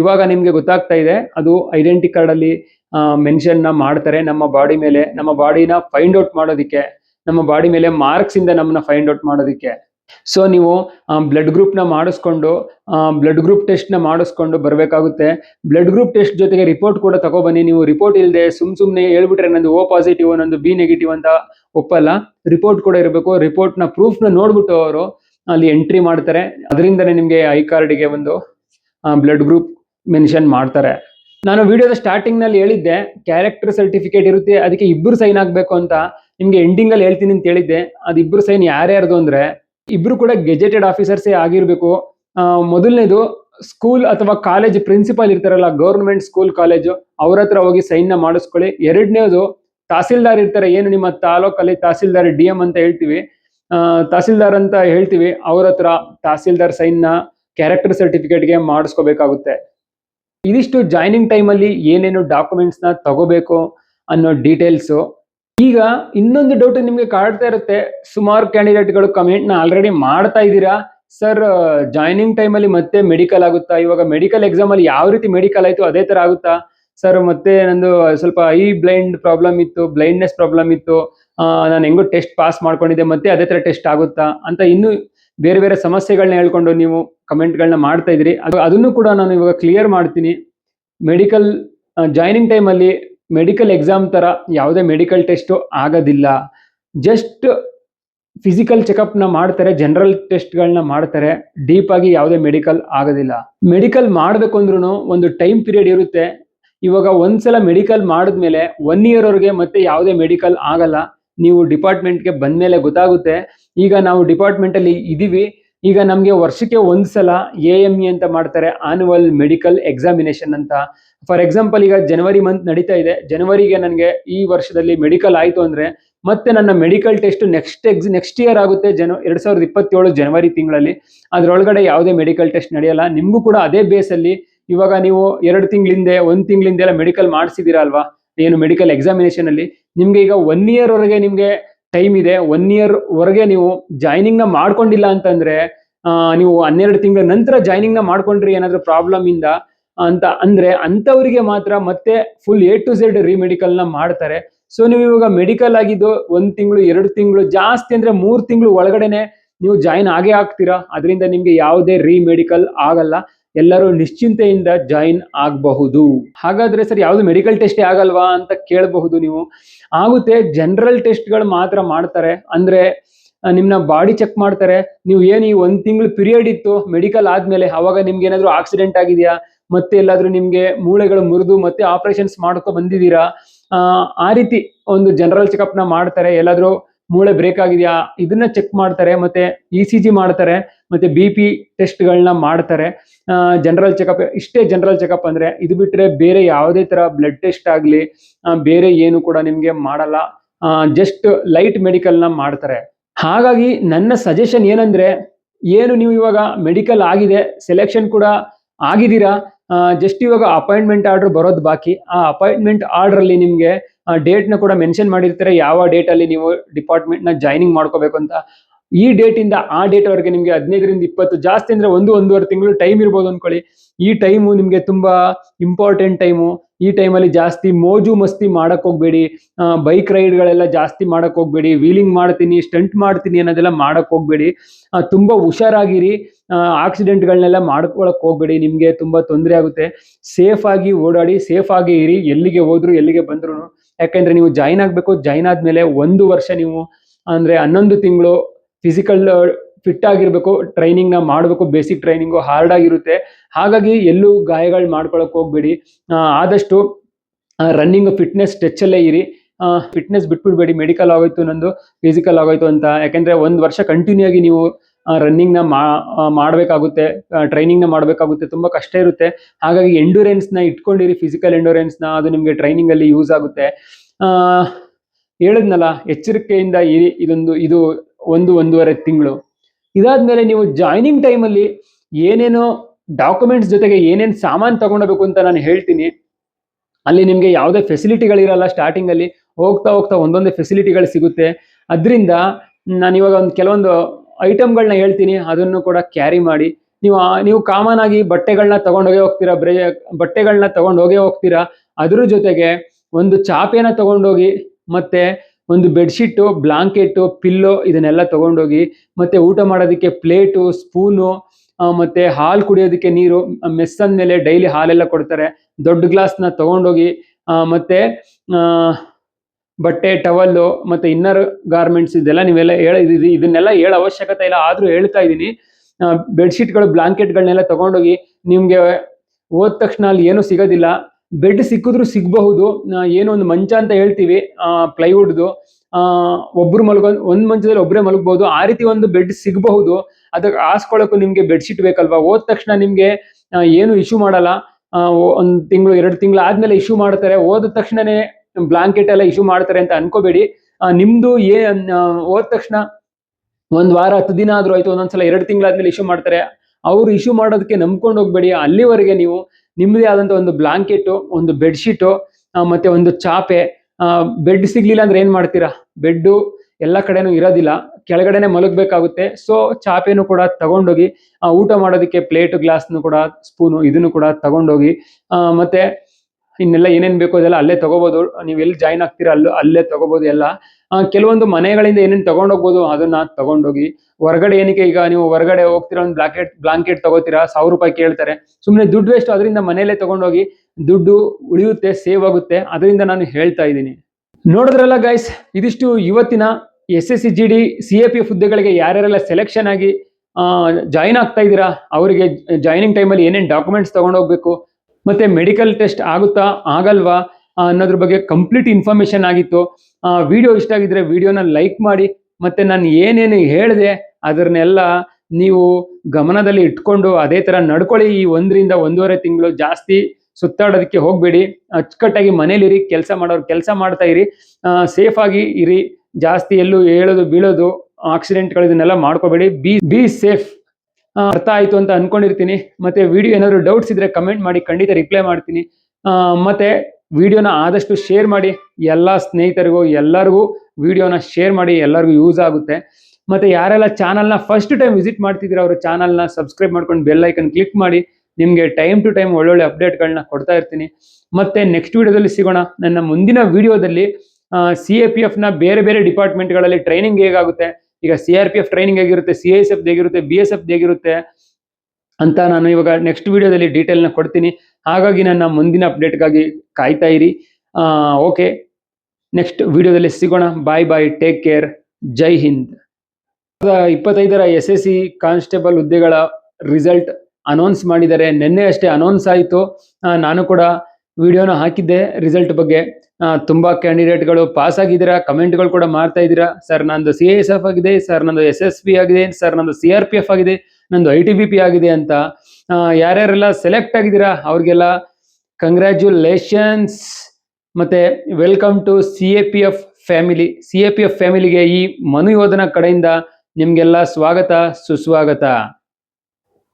ಇವಾಗ ನಿಮ್ಗೆ ಗೊತ್ತಾಗ್ತಾ ಇದೆ. ಅದು ಐಡೆಂಟಿ ಕಾರ್ಡ್ ಅಲ್ಲಿ ಮೆನ್ಷನ್ನ ಮಾಡ್ತಾರೆ. ನಮ್ಮ ಬಾಡಿ ಮೇಲೆ, ನಮ್ಮ ಬಾಡಿನ ಫೈಂಡ್ ಔಟ್ ಮಾಡೋದಕ್ಕೆ, ನಮ್ಮ ಬಾಡಿ ಮೇಲೆ ಮಾರ್ಕ್ಸ್ ಇಂದ ನಮ್ಮನ್ನ ಫೈಂಡ್ ಔಟ್ ಮಾಡೋದಕ್ಕೆ. ಸೊ ನೀವು ಬ್ಲಡ್ ಗ್ರೂಪ್ನ ಮಾಡಿಸ್ಕೊಂಡು ಬ್ಲಡ್ ಗ್ರೂಪ್ ಟೆಸ್ಟ್ನ ಮಾಡಿಸ್ಕೊಂಡು ಬರಬೇಕಾಗುತ್ತೆ. ಬ್ಲಡ್ ಗ್ರೂಪ್ ಟೆಸ್ಟ್ ಜೊತೆಗೆ ರಿಪೋರ್ಟ್ ಕೂಡ ತಗೊಬನ್ನಿ. ನೀವು ರಿಪೋರ್ಟ್ ಇಲ್ಲದೆ ಸುಮ್ ಸುಮ್ನೆ ಹೇಳ್ಬಿಟ್ರೆ ನಂದು ಓ ಪಾಸಿಟಿವ್ ನಂದು ಬಿ ನೆಗೆಟಿವ್ ಅಂತ ಒಪ್ಪಲ್ಲ. ರಿಪೋರ್ಟ್ ಕೂಡ ಇರಬೇಕು. ರಿಪೋರ್ಟ್ನ ಪ್ರೂಫ್ನ ನೋಡ್ಬಿಟ್ಟು ಅವರು ಅಲ್ಲಿ ಎಂಟ್ರಿ ಮಾಡ್ತಾರೆ. ಅದರಿಂದನೇ ನಿಮಗೆ ಐ ಕಾರ್ಡ್ಗೆ ಒಂದು ಬ್ಲಡ್ ಗ್ರೂಪ್ ಮೆನ್ಷನ್ ಮಾಡ್ತಾರೆ. ನಾನು ವಿಡಿಯೋದ ಸ್ಟಾರ್ಟಿಂಗ್ನಲ್ಲಿ ಹೇಳಿದ್ದೆ. ಕ್ಯಾರೆಕ್ಟರ್ ಸರ್ಟಿಫಿಕೇಟ್ ಇರುತ್ತೆ. ಅದಕ್ಕೆ ಇಬ್ರು ಸೈನ್ ಆಗ್ಬೇಕು ಅಂತ ನಿಮ್ಗೆ ಎಂಡಿಂಗ್ ಅಲ್ಲಿ ಹೇಳ್ತೀನಿ ಅಂತ ಹೇಳಿದ್ದೆ. ಅದು ಇಬ್ರು ಸೈನ್ ಯಾರ್ಯಾರ್ದು ಅಂದ್ರೆ ಇಬ್ರು ಕೂಡ ಗೆಜೆಟೆಡ್ ಆಫೀಸರ್ಸೇ ಆಗಿರ್ಬೇಕು. ಮೊದಲನೇದು ಸ್ಕೂಲ್ ಅಥವಾ ಕಾಲೇಜ್ ಪ್ರಿನ್ಸಿಪಾಲ್ ಇರ್ತಾರಲ್ಲ, ಗೌರ್ಮೆಂಟ್ ಸ್ಕೂಲ್ ಕಾಲೇಜು, ಅವ್ರ ಹತ್ರ ಹೋಗಿ ಸೈನ್ನ ಮಾಡಿಸ್ಕೊಳ್ಳಿ. ಎರಡನೇದು ತಹಸೀಲ್ದಾರ್ ಇರ್ತಾರೆ, ಏನು ನಿಮ್ಮ ತಾಲೂಕಲ್ಲಿ ತಹಸೀಲ್ದಾರ್ ಡಿ ಎಂ ಅಂತ ಹೇಳ್ತೀವಿ. ತಹಸೀಲ್ದಾರ್ ಅಂತ ಹೇಳ್ತೀವಿ, ಅವ್ರ ಹತ್ರ ತಹಸೀಲ್ದಾರ್ ಸೈನ್ನ ಕ್ಯಾರೆಕ್ಟರ್ ಸರ್ಟಿಫಿಕೇಟ್ಗೆ ಮಾಡಿಸ್ಕೋಬೇಕಾಗುತ್ತೆ. ಇದಿಷ್ಟು ಜಾಯ್ನಿಂಗ್ ಟೈಮಲ್ಲಿ ಏನೇನು ಡಾಕ್ಯುಮೆಂಟ್ಸ್ನ ತಗೋಬೇಕು ಅನ್ನೋ ಡೀಟೇಲ್ಸ್. ಈಗ ಇನ್ನೊಂದು ಡೌಟ್ ನಿಮ್ಗೆ ಕಾಡ್ತಾ ಇರುತ್ತೆ. ಸುಮಾರು ಕ್ಯಾಂಡಿಡೇಟ್ಗಳು ಕಮೆಂಟ್ನ ಆಲ್ರೆಡಿ ಮಾಡ್ತಾ ಇದ್ದೀರಾ. ಸರ್ ಜಾಯ್ನಿಂಗ್ ಟೈಮಲ್ಲಿ ಮತ್ತೆ ಮೆಡಿಕಲ್ ಆಗುತ್ತಾ? ಇವಾಗ ಮೆಡಿಕಲ್ ಎಕ್ಸಾಮ್ ಅಲ್ಲಿ ಯಾವ ರೀತಿ ಮೆಡಿಕಲ್ ಆಯ್ತು ಅದೇ ತರ ಆಗುತ್ತಾ? ಸರ್ ಮತ್ತೆ ನಂದು ಸ್ವಲ್ಪ ಐ ಬ್ಲೈಂಡ್ ಪ್ರಾಬ್ಲಮ್ ಇತ್ತು ಬ್ಲೈಂಡ್ನೆಸ್ ಪ್ರಾಬ್ಲಮ್ ಇತ್ತು. ನಾನು ಹೆಂಗೋ ಟೆಸ್ಟ್ ಪಾಸ್ ಮಾಡ್ಕೊಂಡಿದ್ದೆ, ಮತ್ತೆ ಅದೇ ತರ ಟೆಸ್ಟ್ ಆಗುತ್ತಾ? ಅಂತ ಇನ್ನು ಬೇರೆ ಬೇರೆ ಸಮಸ್ಯೆಗಳನ್ನ ಹೇಳ್ಕೊಂಡು ನೀವು ಕಮೆಂಟ್ಗಳನ್ನ ಮಾಡ್ತಾ ಇದ್ರಿ ಅದು, ಅದನ್ನು ಕೂಡ ನಾನು ಇವಾಗ ಕ್ಲಿಯರ್ ಮಾಡ್ತೀನಿ. ಮೆಡಿಕಲ್ ಜಾಯ್ನಿಂಗ್ ಟೈಮಲ್ಲಿ ಮೆಡಿಕಲ್ ಎಕ್ಸಾಮ್ ತರ ಯಾವುದೇ ಮೆಡಿಕಲ್ ಟೆಸ್ಟ್ ಆಗೋದಿಲ್ಲ. ಜಸ್ಟ್ ಫಿಸಿಕಲ್ ಚೆಕಪ್ನ ಮಾಡ್ತಾರೆ ಜನರಲ್ ಟೆಸ್ಟ್ಗಳನ್ನ ಮಾಡ್ತಾರೆ ಡೀಪ್ ಆಗಿ ಯಾವುದೇ ಮೆಡಿಕಲ್ ಆಗೋದಿಲ್ಲ. ಮೆಡಿಕಲ್ ಮಾಡಬೇಕು ಅಂದ್ರೂ ಒಂದು ಟೈಮ್ ಪೀರಿಯಡ್ ಇರುತ್ತೆ. ಇವಾಗ ಒಂದ್ಸಲ ಮೆಡಿಕಲ್ ಮಾಡಿದ್ಮೇಲೆ ಒನ್ ಇಯರ್ ಅವ್ರಿಗೆ ಮತ್ತೆ ಯಾವುದೇ ಮೆಡಿಕಲ್ ಆಗಲ್ಲ. ನೀವು ಡಿಪಾರ್ಟ್ಮೆಂಟ್ಗೆ ಬಂದ್ಮೇಲೆ ಗೊತ್ತಾಗುತ್ತೆ. ಈಗ ನಾವು ಡಿಪಾರ್ಟ್ಮೆಂಟ್ ಅಲ್ಲಿ ಇದೀವಿ. ಈಗ ನಮಗೆ ವರ್ಷಕ್ಕೆ ಒಂದ್ಸಲ ಎ ಎಂ ಇ ಅಂತ ಮಾಡ್ತಾರೆ ಆನ್ಯುವಲ್ ಮೆಡಿಕಲ್ ಎಕ್ಸಾಮಿನೇಷನ್ ಅಂತ. ಫಾರ್ ಎಕ್ಸಾಂಪಲ್ ಈಗ ಜನವರಿ ಮಂತ್ ನಡೀತಾ ಇದೆ. ಜನವರಿಗೆ ನನಗೆ ಈ ವರ್ಷದಲ್ಲಿ ಮೆಡಿಕಲ್ ಆಯಿತು ಅಂದರೆ ಮತ್ತೆ ನನ್ನ medical test next X next year ಆಗುತ್ತೆ ಜನ ಎರಡ್ ಸಾವಿರದ ಇಪ್ಪತ್ತೇಳು ಜನವರಿ ತಿಂಗಳಲ್ಲಿ. ಅದರೊಳಗಡೆ ಯಾವುದೇ ಮೆಡಿಕಲ್ ಟೆಸ್ಟ್ ನಡೆಯಲ್ಲ. ನಿಮಗೂ ಕೂಡ ಅದೇ ಬೇಸಲ್ಲಿ ಇವಾಗ ನೀವು ಎರಡು ತಿಂಗಳಿಂದೆ, ಒಂದು ತಿಂಗಳಿಂದೆಲ್ಲ ಮೆಡಿಕಲ್ ಮಾಡಿಸಿದ್ದೀರಾ ಅಲ್ವಾ? ಏನು ಮೆಡಿಕಲ್ ಎಕ್ಸಾಮಿನೇಷನ್ ಅಲ್ಲಿ? ನಿಮ್ಗೆ ಈಗ ಒನ್ ಇಯರ್ ವರೆಗೆ ನಿಮ್ಗೆ ಟೈಮ್ ಇದೆ. ಒನ್ ಇಯರ್ ವರೆಗೆ ನೀವು ಜಾಯ್ನಿಂಗ್ನ ಮಾಡ್ಕೊಂಡಿಲ್ಲ ಅಂತಂದ್ರೆ ನೀವು ಹನ್ನೆರಡು ತಿಂಗಳ ನಂತರ ಜಾಯ್ನಿಂಗ್ನ ಮಾಡ್ಕೊಂಡ್ರಿ ಏನಾದ್ರು ಪ್ರಾಬ್ಲಮ್ ಇಂದ, ಅಂತ ಅಂದ್ರೆ ಅಂತವರಿಗೆ ಮಾತ್ರ ಮತ್ತೆ ಫುಲ್ ಎ ಟು ಝೆಡ್ ರಿಮೆಡಿಕಲ್ನ ಮಾಡ್ತಾರೆ. ಸೊ ನೀವು ಇವಾಗ ಮೆಡಿಕಲ್ ಆಗಿದ್ದು ಒಂದ್ ತಿಂಗಳು, ಎರಡು ತಿಂಗಳು, ಜಾಸ್ತಿ ಅಂದ್ರೆ ಮೂರು ತಿಂಗಳು ಒಳಗಡೆನೆ ನೀವು ಜಾಯಿನ್ ಆಗೇ ಆಗ್ತೀರಾ? ಅದರಿಂದ ನಿಮ್ಗೆ ಯಾವುದೇ ರಿಮೆಡಿಕಲ್ ಆಗಲ್ಲ. ಎಲ್ಲರೂ ನಿಶ್ಚಿಂತೆಯಿಂದ ಜಾಯಿನ್ ಆಗಬಹುದು. ಹಾಗಾದ್ರೆ ಸರ್ ಯಾವುದು ಮೆಡಿಕಲ್ ಟೆಸ್ಟೇ ಆಗಲ್ವಾ ಅಂತ ಕೇಳಬಹುದು ನೀವು. ಆಗುತ್ತೆ ಜನರಲ್ ಟೆಸ್ಟ್ಗಳು ಮಾತ್ರ ಮಾಡ್ತಾರೆ. ಅಂದ್ರೆ ನಿಮ್ಮನ್ನ ಬಾಡಿ ಚೆಕ್ ಮಾಡ್ತಾರೆ. ನೀವು ಏನು ಈ ಒಂದು ತಿಂಗಳು ಪಿರಿಯಡ್ ಇತ್ತು ಮೆಡಿಕಲ್ ಆದ್ಮೇಲೆ ಅವಾಗ ನಿಮ್ಗೆ ಏನಾದರೂ ಆಕ್ಸಿಡೆಂಟ್ ಆಗಿದೆಯಾ? ಮತ್ತೆ ಎಲ್ಲಾದರೂ ನಿಮಗೆ ಮೂಳೆಗಳು ಮುರಿದು ಮತ್ತೆ ಆಪರೇಷನ್ಸ್ ಮಾಡ್ಕೊ ಬಂದಿದ್ದೀರಾ? ಆ, ರೀತಿ ಒಂದು ಜನರಲ್ ಚೆಕಪ್ನ ಮಾಡ್ತಾರೆ. ಎಲ್ಲಾದರೂ ಮೂಳೆ ಬ್ರೇಕ್ ಆಗಿದೆಯಾ? ಇದನ್ನ ಚೆಕ್ ಮಾಡ್ತಾರೆ. ಮತ್ತೆ ಇ ಸಿ ಜಿ ಮಾಡ್ತಾರೆ. ಮತ್ತೆ ಬಿ ಪಿ ಟೆಸ್ಟ್ಗಳನ್ನ ಮಾಡ್ತಾರೆ. ಜನರಲ್ ಚೆಕಪ್ ಇಷ್ಟೇ ಜನರಲ್ ಚೆಕಪ್ ಅಂದ್ರೆ ಇದು ಬಿಟ್ರೆ ಬೇರೆ ಯಾವುದೇ ತರ ಬ್ಲಡ್ ಟೆಸ್ಟ್ ಆಗಲಿ ಬೇರೆ ಏನು ಕೂಡ ನಿಮಗೆ ಮಾಡಲ್ಲ. ಜಸ್ಟ್ ಲೈಟ್ ಮೆಡಿಕಲ್ನ ಮಾಡ್ತಾರೆ. ಹಾಗಾಗಿ ನನ್ನ ಸಜೆಷನ್ ಏನಂದ್ರೆ, ಏನು ನೀವು ಇವಾಗ ಮೆಡಿಕಲ್ ಆಗಿದೆ ಸೆಲೆಕ್ಷನ್ ಕೂಡ ಆಗಿದ್ದೀರಾ ಜಸ್ಟ್ ಇವಾಗ ಅಪಾಯಿಂಟ್ಮೆಂಟ್ ಆರ್ಡರ್ ಬರೋದು ಬಾಕಿ. ಆ ಅಪಾಯಿಂಟ್ಮೆಂಟ್ ಆರ್ಡರ್ ಅಲ್ಲಿ ನಿಮ್ಗೆ ಡೇಟ್ನ ಕೂಡ ಮೆನ್ಷನ್ ಮಾಡಿರ್ತಾರೆ. ಯಾವ ಡೇಟ್ ಅಲ್ಲಿ ನೀವು ಡಿಪಾರ್ಟ್ಮೆಂಟ್ನ ಜಾಯ್ನಿಂಗ್ ಮಾಡ್ಕೋಬೇಕು ಅಂತ. ಈ ಡೇಟ್ ಇಂದ ಆ ಡೇಟ್ ವರೆಗೆ ನಿಮ್ಗೆ ಹದಿನೈದರಿಂದ ಇಪ್ಪತ್ತು, ಜಾಸ್ತಿ ಅಂದ್ರೆ ಒಂದು, ಒಂದೂವರೆ ತಿಂಗಳು ಟೈಮ್ ಇರ್ಬೋದು ಅನ್ಕೊಳ್ಳಿ. ಈ ಟೈಮು ನಿಮಗೆ ತುಂಬಾ ಇಂಪಾರ್ಟೆಂಟ್ ಟೈಮು ಈ ಟೈಮಲ್ಲಿ ಜಾಸ್ತಿ ಮೋಜು ಮಸ್ತಿ ಮಾಡಕ್ಕೆ ಹೋಗ್ಬೇಡಿ. ಬೈಕ್ ರೈಡ್ಗಳೆಲ್ಲ ಜಾಸ್ತಿ ಮಾಡಕ್ಕೆ ಹೋಗ್ಬೇಡಿ. ವೀಲಿಂಗ್ ಮಾಡ್ತೀನಿ ಸ್ಟಂಟ್ ಮಾಡ್ತೀನಿ ಅನ್ನೋದೆಲ್ಲ ಮಾಡಕ್ಕೆ ಹೋಗ್ಬೇಡಿ. ತುಂಬ ಹುಷಾರಾಗಿರಿ. ಆಕ್ಸಿಡೆಂಟ್ಗಳನ್ನೆಲ್ಲ ಮಾಡ್ಕೊಳಕ್ಕೆ ಹೋಗ್ಬೇಡಿ. ನಿಮಗೆ ತುಂಬಾ ತೊಂದರೆ ಆಗುತ್ತೆ. ಸೇಫ್ ಆಗಿ ಓಡಾಡಿ ಸೇಫ್ ಆಗಿ ಇರಿ. ಎಲ್ಲಿಗೆ ಹೋದ್ರು, ಎಲ್ಲಿಗೆ ಬಂದ್ರು ಯಾಕಂದ್ರೆ ನೀವು ಜಾಯಿನ್ ಆಗಬೇಕು ಜಾಯಿನ್ ಆದಮೇಲೆ ಒಂದು ವರ್ಷ ನೀವು ಅಂದ್ರೆ ಹನ್ನೊಂದು ತಿಂಗಳು ಫಿಸಿಕಲ್ ಫಿಟ್ ಆಗಿರ್ಬೇಕು ಟ್ರೈನಿಂಗ್ನ ಮಾಡಬೇಕು ಬೇಸಿಕ್ ಟ್ರೈನಿಂಗು ಹಾರ್ಡ್ ಆಗಿರುತ್ತೆ. ಹಾಗಾಗಿ ಎಲ್ಲೂ ಗಾಯಗಳು ಮಾಡ್ಕೊಳಕ್ ಹೋಗ್ಬೇಡಿ. ಆದಷ್ಟು ರನ್ನಿಂಗ್ ಫಿಟ್ನೆಸ್ ಟಚ್ ಅಲ್ಲೇ ಇರಿ. ಫಿಟ್ನೆಸ್ ಬಿಟ್ಬಿಡ್ಬೇಡಿ ಮೆಡಿಕಲ್ ಆಗೋಯ್ತು ನಂದು ಫಿಸಿಕಲ್ ಆಗೋಯ್ತು ಅಂತ. ಯಾಕೆಂದ್ರೆ ಒಂದು ವರ್ಷ ಕಂಟಿನ್ಯೂ ಆಗಿ ನೀವು ರನ್ನಿಂಗ್ನ ಮಾ- ಮಾಡಬೇಕಾಗುತ್ತೆ ಮಾಡ್ಬೇಕಾಗುತ್ತೆ ಟ್ರೈನಿಂಗ್ನ ಮಾಡ್ಬೇಕಾಗುತ್ತೆ, ತುಂಬಾ ಕಷ್ಟ ಇರುತ್ತೆ. ಹಾಗಾಗಿ ಎಂಡೂರೆನ್ಸ್ನ ಇಟ್ಕೊಂಡಿರಿ ಫಿಸಿಕಲ್ ಎಂಡೂರೆನ್ಸ್ನ, ಅದು ನಿಮಗೆ ಟ್ರೈನಿಂಗ್ ಅಲ್ಲಿ ಯೂಸ್ ಆಗುತ್ತೆ. ಹೇಳಿದ್ನಲ್ಲ, ಎಚ್ಚರಿಕೆಯಿಂದ ಇರಿ, ಇದೊಂದು, ಇದು ಒಂದು, ಒಂದೂವರೆ ತಿಂಗಳು. ಇದಾದ್ಮೇಲೆ ನೀವು ಜಾಯ್ನಿಂಗ್ ಟೈಮಲ್ಲಿ ಏನೇನೋ ಡಾಕ್ಯುಮೆಂಟ್ಸ್ ಜೊತೆಗೆ ಏನೇನು ಸಾಮಾನು ತಗೊಂಡೋಗ್ಬೇಕು ಅಂತ ನಾನು ಹೇಳ್ತೀನಿ. ಅಲ್ಲಿ ನಿಮಗೆ ಯಾವುದೇ ಫೆಸಿಲಿಟಿಗಳಿರಲ್ಲ ಸ್ಟಾರ್ಟಿಂಗ್ ಅಲ್ಲಿ, ಹೋಗ್ತಾ ಹೋಗ್ತಾ ಒಂದೊಂದೇ ಫೆಸಿಲಿಟಿಗಳು ಸಿಗುತ್ತೆ. ಅದರಿಂದ ನಾನು ಇವಾಗ ಒಂದು ಕೆಲವೊಂದು ಐಟಮ್ಗಳನ್ನ ಹೇಳ್ತೀನಿ, ಅದನ್ನು ಕೂಡ ಕ್ಯಾರಿ ಮಾಡಿ. ನೀವು ನೀವು ಕಾಮನ್ ಆಗಿ ಬಟ್ಟೆಗಳನ್ನ ತಗೊಂಡೋಗೇ ಹೋಗ್ತೀರಾ, ಬ್ರೇ ಬಟ್ಟೆಗಳನ್ನ ತಗೊಂಡು ಹೋಗೇ ಹೋಗ್ತೀರಾ, ಅದ್ರ ಜೊತೆಗೆ ಒಂದು ಚಾಪೆನ ತಗೊಂಡೋಗಿ ಮತ್ತೆ ಒಂದು ಬೆಡ್ಶೀಟು, ಬ್ಲಾಂಕೆಟು, ಪಿಲ್ಲೋ ಇದನ್ನೆಲ್ಲ ತಗೊಂಡೋಗಿ ಮತ್ತೆ ಊಟ ಮಾಡೋದಕ್ಕೆ ಪ್ಲೇಟು, ಸ್ಪೂನು ಮತ್ತೆ ಹಾಲು ಕುಡಿಯೋದಕ್ಕೆ ನೀರು ಮೆಸ್ ಅಂದಮೇಲೆ ಡೈಲಿ ಹಾಲೆಲ್ಲ ಕೊಡ್ತಾರೆ. ದೊಡ್ಡ ಗ್ಲಾಸ್ನ ತಗೊಂಡೋಗಿ ಮತ್ತೆ ಬಟ್ಟೆ, ಟವಲ್ಲು, ಮತ್ತೆ ಇನ್ನರ್ ಗಾರ್ಮೆಂಟ್ಸ್ ಇದೆಲ್ಲ ನೀವೆಲ್ಲ ಹೇಳ, ಇದು- ಇದನ್ನೆಲ್ಲ ಹೇಳೋ ಅವಶ್ಯಕತೆ ಇಲ್ಲ. ಆದ್ರೂ ಹೇಳ್ತಾ ಇದ್ದೀನಿ ಬೆಡ್ಶೀಟ್ಗಳು, ಬ್ಲಾಂಕೆಟ್ಗಳನ್ನೆಲ್ಲ ತಗೊಂಡೋಗಿ ನಿಮಗೆ ಹೋದ ತಕ್ಷಣ ಅಲ್ಲಿ ಏನು ಸಿಗೋದಿಲ್ಲ. ಬೆಡ್ ಸಿಕ್ಕಿದ್ರು ಸಿಗಬಹುದು. ಏನೋ ಒಂದು ಮಂಚ ಅಂತ ಹೇಳ್ತೀವಿ ಪ್ಲೈವುಡ್ದು ಒಬ್ರು ಮಲ್ಗೊ ಒಂದ್ ಮಂಚದಲ್ಲಿ ಒಬ್ಬರೇ ಮಲಗಬಹುದು ಆ ರೀತಿ ಒಂದು ಬೆಡ್ ಸಿಗಬಹುದು. ಅದಕ್ಕೆ ಹಾಸ್ಕೊಳಕ್ಕೂ ನಿಮ್ಗೆ ಬೆಡ್ಶೀಟ್ ಬೇಕಲ್ವಾ? ಹೋದ ತಕ್ಷಣ ನಿಮ್ಗೆ ಆ, ಏನು ಇಶ್ಯೂ ಮಾಡಲ್ಲ. ಒಂದು ತಿಂಗಳು ಎರಡು ತಿಂಗಳು ಆದ್ಮೇಲೆ ಇಶ್ಯೂ ಮಾಡ್ತಾರೆ. ಹೋದ ತಕ್ಷಣನೇ ಬ್ಲಾಂಕೆಟ್ ಎಲ್ಲ ಇಶ್ಯೂ ಮಾಡ್ತಾರೆ ಅಂತ ಅನ್ಕೋಬೇಡಿ. ಆ, ನಿಮ್ದು ಆ, ಹೋದ ತಕ್ಷಣ ಒಂದ್ ವಾರ ಹತ್ತು ದಿನ ಆದ್ರೂ ಆಯ್ತು ಒಂದೊಂದ್ಸಲ ಎರಡು ತಿಂಗಳಾದ್ಮೇಲೆ ಇಶ್ಯೂ ಮಾಡ್ತಾರೆ. ಅವ್ರು ಇಶ್ಯೂ ಮಾಡೋದಕ್ಕೆ ನಂಬ್ಕೊಂಡು ಹೋಗ್ಬೇಡಿ. ಅಲ್ಲಿವರೆಗೆ ನೀವು ನಿಮ್ಮದೇ ಆದಂತ ಒಂದು ಬ್ಲಾಂಕೆಟ್, ಒಂದು ಬೆಡ್ಶೀಟು ಮತ್ತೆ ಒಂದು ಚಾಪೆ ಬೆಡ್ ಸಿಗ್ಲಿಲ್ಲ ಅಂದ್ರೆ ಏನ್ ಮಾಡ್ತೀರಾ? ಬೆಡ್ಡು ಎಲ್ಲ ಕಡೆನೂ ಇರೋದಿಲ್ಲ. ಕೆಳಗಡೆನೆ ಮಲಗಬೇಕಾಗುತ್ತೆ. ಸೊ ಚಾಪೆನೂ ಕೂಡ ತಗೊಂಡೋಗಿ ಊಟ ಮಾಡೋದಕ್ಕೆ ಪ್ಲೇಟ್, ಗ್ಲಾಸ್ನು ಕೂಡ, ಸ್ಪೂನು, ಇದನ್ನು ಕೂಡ ತಗೊಂಡೋಗಿ ಮತ್ತೆ ಇನ್ನೆಲ್ಲ ಏನೇನ್ ಬೇಕೋ ಅದೆಲ್ಲ ಅಲ್ಲೇ ತಗೋಬೋದು. ನೀವು ಎಲ್ಲಿ ಜಾಯ್ನ್ ಆಗ್ತೀರಾ ಅಲ್ಲೂ ಅಲ್ಲೇ ತಗೋಬಹುದು ಎಲ್ಲ. ಕೆಲವೊಂದು ಮನೆಗಳಿಂದ ಏನೇನು ತಗೊಂಡೋಗ್ಬೋದು ಅದನ್ನ ತಗೊಂಡೋಗಿ. ಹೊರಗಡೆ ಏನಕ್ಕೆ ಈಗ ನೀವು ಹೊರಗಡೆ ಹೋಗ್ತೀರಾ, ಒಂದು ಬ್ಲಾಕೆಟ್ ಬ್ಲಾಂಕೆಟ್ ತಗೋತೀರಾ, ಸಾವಿರ ರೂಪಾಯಿ ಕೇಳ್ತಾರೆ. ಸುಮ್ಮನೆ ದುಡ್ಡು ವೇಸ್ಟ್ ಅದರಿಂದ ಮನೆಯಲ್ಲೇ ತಗೊಂಡೋಗಿ ದುಡ್ಡು ಉಳಿಯುತ್ತೆ ಸೇವ್ ಆಗುತ್ತೆ. ಅದರಿಂದ ನಾನು ಹೇಳ್ತಾ ಇದ್ದೀನಿ. ನೋಡಿದ್ರಲ್ಲ ಗೈಸ್ ಇದಿಷ್ಟು ಇವತ್ತಿನ S S C G D C ಹುದ್ದೆಗಳಿಗೆ ಯಾರ್ಯಾರೆಲ್ಲ ಸೆಲೆಕ್ಷನ್ ಆಗಿ ಜಾಯಿನ್ ಆಗ್ತಾ ಇದ್ದೀರಾ, ಅವರಿಗೆ ಜಾಯ್ನಿಂಗ್ ಟೈಮಲ್ಲಿ ಏನೇನು ಡಾಕ್ಯುಮೆಂಟ್ಸ್ ತಗೊಂಡೋಗ್ಬೇಕು ಮತ್ತೆ ಮೆಡಿಕಲ್ ಟೆಸ್ಟ್ ಆಗುತ್ತಾ ಆಗಲ್ವಾ ಅನ್ನೋದ್ರ ಬಗ್ಗೆ ಕಂಪ್ಲೀಟ್ ಇನ್ಫಾರ್ಮೇಶನ್ ಆಗಿತ್ತು. ವಿಡಿಯೋ ಇಷ್ಟ ಆಗಿದ್ರೆ ವಿಡಿಯೋನ ಲೈಕ್ ಮಾಡಿ, ಮತ್ತೆ ನಾನು ಏನೇನು ಹೇಳಿದೆ ಅದನ್ನೆಲ್ಲ ನೀವು ಗಮನದಲ್ಲಿ ಇಟ್ಕೊಂಡು ಅದೇ ತರ ನಡ್ಕೊಳ್ಳಿ. ಈ ಒಂದರಿಂದ ಒಂದೂವರೆ ತಿಂಗಳು ಜಾಸ್ತಿ ಸುತ್ತಾಡೋದಕ್ಕೆ ಹೋಗ್ಬೇಡಿ. ಅಚ್ಚುಕಟ್ಟಾಗಿ ಮನೇಲಿರಿ, ಕೆಲಸ ಮಾಡೋರು ಕೆಲಸ ಮಾಡ್ತಾ ಇರಿ. ಸೇಫ್ ಆಗಿ ಇರಿ. ಜಾಸ್ತಿ ಎಲ್ಲೂ ಹೇಳೋದು ಬೀಳೋದು ಆಕ್ಸಿಡೆಂಟ್ಗಳು ಇದನ್ನೆಲ್ಲ ಮಾಡ್ಕೋಬೇಡಿ. ಬಿ ಬಿ ಸೇಫ್ ಅರ್ಥ ಆಯ್ತು ಅಂತ ಅನ್ಕೊಂಡಿರ್ತೀನಿ. ಮತ್ತೆ ವಿಡಿಯೋ ಏನಾದರೂ ಡೌಟ್ಸ್ ಇದ್ರೆ ಕಮೆಂಟ್ ಮಾಡಿ, ಖಂಡಿತ ರಿಪ್ಲೈ ಮಾಡ್ತೀನಿ. ಮತ್ತೆ ವಿಡಿಯೋನ ಆದಷ್ಟು ಶೇರ್ ಮಾಡಿ. ಎಲ್ಲ ಸ್ನೇಹಿತರಿಗೂ, ಎಲ್ಲರಿಗೂ ವಿಡಿಯೋನ ಶೇರ್ ಮಾಡಿ. ಎಲ್ಲರಿಗೂ ಯೂಸ್ ಆಗುತ್ತೆ. ಮತ್ತೆ ಯಾರೆಲ್ಲ ಚಾನಲ್ನ ಫಸ್ಟ್ ಟೈಮ್ ವಿಸಿಟ್ ಮಾಡ್ತಿದ್ದೀರ, ಅವರು ಚಾನಲ್ನ ಸಬ್ಸ್ಕ್ರೈಬ್ ಮಾಡ್ಕೊಂಡು ಬೆಲ್ ಐಕನ್ ಕ್ಲಿಕ್ ಮಾಡಿ. ನಿಮಗೆ ಟೈಮ್ ಟು ಟೈಮ್ ಒಳ್ಳೊಳ್ಳೆ ಅಪ್ಡೇಟ್ಗಳನ್ನ ಕೊಡ್ತಾ ಇರ್ತೀನಿ. ಮತ್ತೆ ನೆಕ್ಸ್ಟ್ ವಿಡಿಯೋದಲ್ಲಿ ಸಿಗೋಣ. ನನ್ನ ಮುಂದಿನ ವಿಡಿಯೋದಲ್ಲಿ ಸಿ ಎ ಪಿ ಎಫ್ನ ಬೇರೆ ಬೇರೆ ಡಿಪಾರ್ಟ್ಮೆಂಟ್ಗಳಲ್ಲಿ ಟ್ರೈನಿಂಗ್ ಹೇಗಾಗುತ್ತೆ? ಈಗ C R P F training ಆಗಿರುತ್ತೆ ಸಿ ಎಸ್ ಎಫ್ ಹೇಗಿರುತ್ತೆ ಬಿ ಎಸ್ ಎಫ್ ಹೇಗಿರುತ್ತೆ ಅಂತ ನಾನು ಇವಾಗ ನೆಕ್ಸ್ಟ್ ವಿಡಿಯೋದಲ್ಲಿ ಡೀಟೇಲ್ನ ಕೊಡ್ತೀನಿ. ಹಾಗಾಗಿ ನನ್ನ ಮುಂದಿನ ಅಪ್ಡೇಟ್ಗಾಗಿ ಕಾಯ್ತಾ ಇರಿ. ಓಕೆ ನೆಕ್ಸ್ಟ್ ವಿಡಿಯೋದಲ್ಲಿ ಸಿಗೋಣ. ಬಾಯ್ ಬಾಯ್ ಟೇಕ್ ಕೇರ್ ಜೈ ಹಿಂದ್ ಇಪ್ಪತ್ತೈದರ ಎಸ್ ಎಸ್ ಸಿ ಕಾನ್ಸ್ಟೇಬಲ್ ಹುದ್ದೆಗಳ ರಿಸಲ್ಟ್ ಅನೌನ್ಸ್ ಮಾಡಿದ್ದಾರೆ. ನಿನ್ನೆ ಅಷ್ಟೇ ಅನೌನ್ಸ್ ಆಯಿತು. ನಾನು ಕೂಡ ವಿಡಿಯೋನ ಹಾಕಿದ್ದೆ. ರಿಸಲ್ಟ್ ಬಗ್ಗೆ ತುಂಬ ಕ್ಯಾಂಡಿಡೇಟ್ಗಳು ಪಾಸ್ ಆಗಿದ್ದೀರಾ? ಕಮೆಂಟ್ಗಳು ಕೂಡ ಮಾಡ್ತಾ ಇದ್ದೀರಾ? ಸರ್ ನಂದು ಸಿ ಎಸ್ ಎಫ್ ಆಗಿದೆ. ಸರ್ ನಂದು ಎಸ್ ಎಸ್ ಪಿ ಆಗಿದೆ. ಸರ್ ನಂದು ಸಿ ಆರ್ ಪಿ ಎಫ್ ಆಗಿದೆ. ನಂದು ಐ ಟಿ ಬಿ ಪಿ ಆಗಿದೆ ಅಂತ ಯಾರ್ಯಾರೆಲ್ಲ ಸೆಲೆಕ್ಟ್ ಆಗಿದ್ದೀರಾ? ಅವ್ರಿಗೆಲ್ಲ ಕಂಗ್ರ್ಯಾಚುಲೇಷನ್ಸ್ ಮತ್ತೆ welcome to C A P F family C A P F ಫ್ಯಾಮಿಲಿಗೆ ಈ ಮನುಯೋಧನ ಕಡೆಯಿಂದ ನಿಮಗೆಲ್ಲ ಸ್ವಾಗತ, ಸುಸ್ವಾಗತ.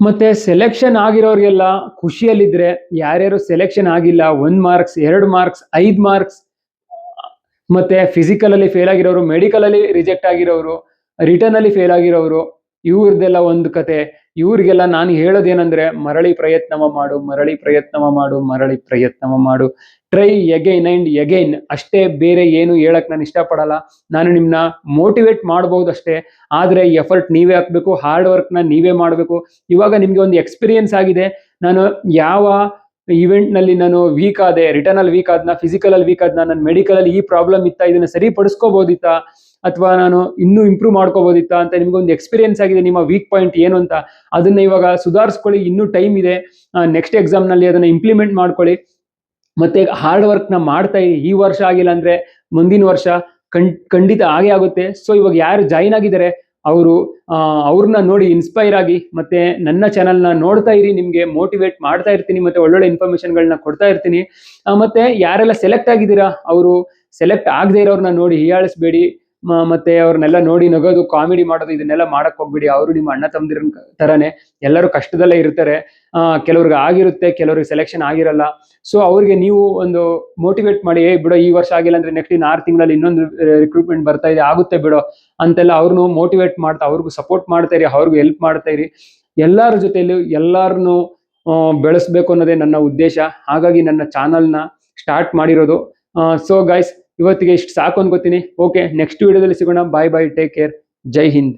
ಮತ್ತೆ ಸೆಲೆಕ್ಷನ್ ಆಗಿರೋರಿಗೆಲ್ಲ ಖುಷಿಯಲ್ಲಿದ್ರೆ ಯಾರ್ಯಾರು ಸೆಲೆಕ್ಷನ್ ಆಗಿಲ್ಲ, ಒಂದ್ ಮಾರ್ಕ್ಸ್ ಎರಡು ಮಾರ್ಕ್ಸ್ ಐದ್ ಮಾರ್ಕ್ಸ್ ಮತ್ತೆ ಫಿಸಿಕಲ್ ಅಲ್ಲಿ ಫೇಲ್ ಆಗಿರೋರು ಮೆಡಿಕಲ್ ಅಲ್ಲಿ ರಿಜೆಕ್ಟ್ ಆಗಿರೋರು ರಿಟರ್ನ್ ಅಲ್ಲಿ ಫೇಲ್ ಆಗಿರೋರು ಇವ್ರದ್ದೆಲ್ಲ ಒಂದು ಕತೆ. ಇವ್ರಿಗೆಲ್ಲ ನಾನು ಹೇಳೋದೇನಂದ್ರೆ, ಮರಳಿ ಪ್ರಯತ್ನವ ಮಾಡು, ಮರಳಿ ಪ್ರಯತ್ನವ ಮಾಡು, ಮರಳಿ ಪ್ರಯತ್ನವ ಮಾಡು. ಟ್ರೈ ಎಗೈನ್ ಅಂಡ್ ಎಗೈನ್ ಅಷ್ಟೇ ಬೇರೆ ಏನು ಹೇಳಕ್ ನಾನು ಇಷ್ಟಪಡಲ್ಲ. ನಾನು ನಿಮ್ನ ಮೋಟಿವೇಟ್ ಮಾಡಬಹುದು ಅಷ್ಟೇ ಆದ್ರೆ ಎಫರ್ಟ್ ನೀವೇ ಹಾಕ್ಬೇಕು ಹಾರ್ಡ್ ವರ್ಕ್ನ ನೀವೇ ಮಾಡಬೇಕು. ಇವಾಗ ನಿಮ್ಗೆ ಒಂದು ಎಕ್ಸ್ಪೀರಿಯನ್ಸ್ ಆಗಿದೆ. ನಾನು ಯಾವ ಇವೆಂಟ್ನಲ್ಲಿ ನಾನು ವೀಕ್ ಆದೆ ರಿಟರ್ನ್ ಅಲ್ಲಿ ವೀಕ್ ಆದ್ನ ಫಿಸಿಕಲ್ ಅಲ್ಲಿ ವೀಕ್ ಆದ್ನ ನನ್ನ ಮೆಡಿಕಲ್ ಅಲ್ಲಿ ಈ ಪ್ರಾಬ್ಲಮ್ ಇತ್ತ, ಇದನ್ನ ಸರಿಪಡಿಸ್ಕೋಬಹುದಿತ್ತ ಅಥವಾ ನಾನು ಇನ್ನೂ ಇಂಪ್ರೂವ್ ಮಾಡ್ಕೋಬಹುದಿತ್ತ ಅಂತ ನಿಮ್ಗೊಂದು ಎಕ್ಸ್ಪೀರಿಯನ್ಸ್ ಆಗಿದೆ, ನಿಮ್ಮ ವೀಕ್ ಪಾಯಿಂಟ್ ಏನು ಅಂತ. ಅದನ್ನ ಇವಾಗ ಸುಧಾರಿಸ್ಕೊಳ್ಳಿ, ಇನ್ನೂ ಟೈಮ್ ಇದೆ. ನೆಕ್ಸ್ಟ್ ಎಕ್ಸಾಮ್ನಲ್ಲಿ ಅದನ್ನ ಇಂಪ್ಲಿಮೆಂಟ್ ಮಾಡ್ಕೊಳ್ಳಿ. ಮತ್ತೆ ಹಾರ್ಡ್ ವರ್ಕ್ನ ಮಾಡ್ತಾ ಈ ವರ್ಷ ಆಗಿಲ್ಲ ಅಂದ್ರೆ ಮುಂದಿನ ವರ್ಷ ಖಂಡ್, ಖಂಡಿತ ಆಗೇ ಆಗುತ್ತೆ. ಸೊ ಇವಾಗ ಯಾರು ಜಾಯಿನ್ ಆಗಿದ್ದಾರೆ, ಅವರು ಅವ್ರನ್ನ ನೋಡಿ ಇನ್ಸ್ಪೈರ್ ಆಗಿ ಮತ್ತೆ ನನ್ನ ಚಾನಲ್ನ ನೋಡ್ತಾ ಇರಿ, ನಿಮಗೆ ಮೋಟಿವೇಟ್ ಮಾಡ್ತಾ ಇರ್ತೀನಿ, ಮತ್ತೆ ಒಳ್ಳೊಳ್ಳೆ ಇನ್ಫಾರ್ಮೇಶನ್ಗಳನ್ನ ಕೊಡ್ತಾ ಇರ್ತೀನಿ. ಮತ್ತೆ ಯಾರೆಲ್ಲ ಸೆಲೆಕ್ಟ್ ಆಗಿದ್ದೀರಾ, ಅವರು ಸೆಲೆಕ್ಟ್ ಆಗದೆ ಇರೋರನ್ನ ನೋಡಿ ಹೀಯಾಳಿಸ್ಬೇಡಿ. ಮತ್ತೆ ಅವ್ರನ್ನೆಲ್ಲ ನೋಡಿ ನಗೋದು ಕಾಮಿಡಿ ಮಾಡೋದು, ಇದನ್ನೆಲ್ಲ ಮಾಡಕ್ ಹೋಗ್ಬಿಡಿ. ಅವರು ನಿಮ್ಮ ಅಣ್ಣ ತಮ್ಮದಿರ ತರಾನೇ ಎಲ್ಲರೂ ಕಷ್ಟದಲ್ಲೇ ಇರ್ತಾರೆ. ಕೆಲವ್ರಿಗೆ ಆಗಿರುತ್ತೆ, ಕೆಲವ್ರಿಗೆ ಸೆಲೆಕ್ಷನ್ ಆಗಿರಲ್ಲ. ಸೊ ಅವ್ರಿಗೆ ನೀವು ಒಂದು ಮೋಟಿವೇಟ್ ಮಾಡಿ, ಏ, ಬಿಡೋ, ಈ ವರ್ಷ ಆಗಿಲ್ಲ ಅಂದ್ರೆ ನೆಕ್ಸ್ಟ್ ಇನ್ ಆರು ತಿಂಗಳಲ್ಲಿ ಇನ್ನೊಂದು ರಿಕ್ರೂಟ್ಮೆಂಟ್ ಬರ್ತಾ ಇದೆ, ಆಗುತ್ತೆ ಬಿಡೋ. ಅಂತೆಲ್ಲ ಅವ್ರನ್ನು ಮೋಟಿವೇಟ್ ಮಾಡ್ತಾ, ಅವ್ರಿಗೂ ಸಪೋರ್ಟ್ ಮಾಡ್ತಾ ಇರಿ, ಅವ್ರಿಗೂ ಹೆಲ್ಪ್ ಮಾಡ್ತಾ ಇರಿ. ಎಲ್ಲರ ಜೊತೆಯಲ್ಲಿ ಎಲ್ಲಾರನ್ನು ಬೆಳೆಸ್ಬೇಕು ಅನ್ನೋದೇ ನನ್ನ ಉದ್ದೇಶ. ಹಾಗಾಗಿ ನನ್ನ ಚಾನಲ್ನ ಸ್ಟಾರ್ಟ್ ಮಾಡಿರೋದು. ಸೊ ಗೈಸ್ ಇವತ್ತಿಗೆ ಇಷ್ಟು ಸಾಕು ಅನ್ಕೋತೀನಿ. ಓಕೆ ನೆಕ್ಸ್ಟ್ ವಿಡಿಯೋದಲ್ಲಿ ಸಿಗೋಣ. ಬಾಯ್ ಬಾಯ್ ಟೇಕ್ ಕೇರ್ ಜೈ ಹಿಂದ್.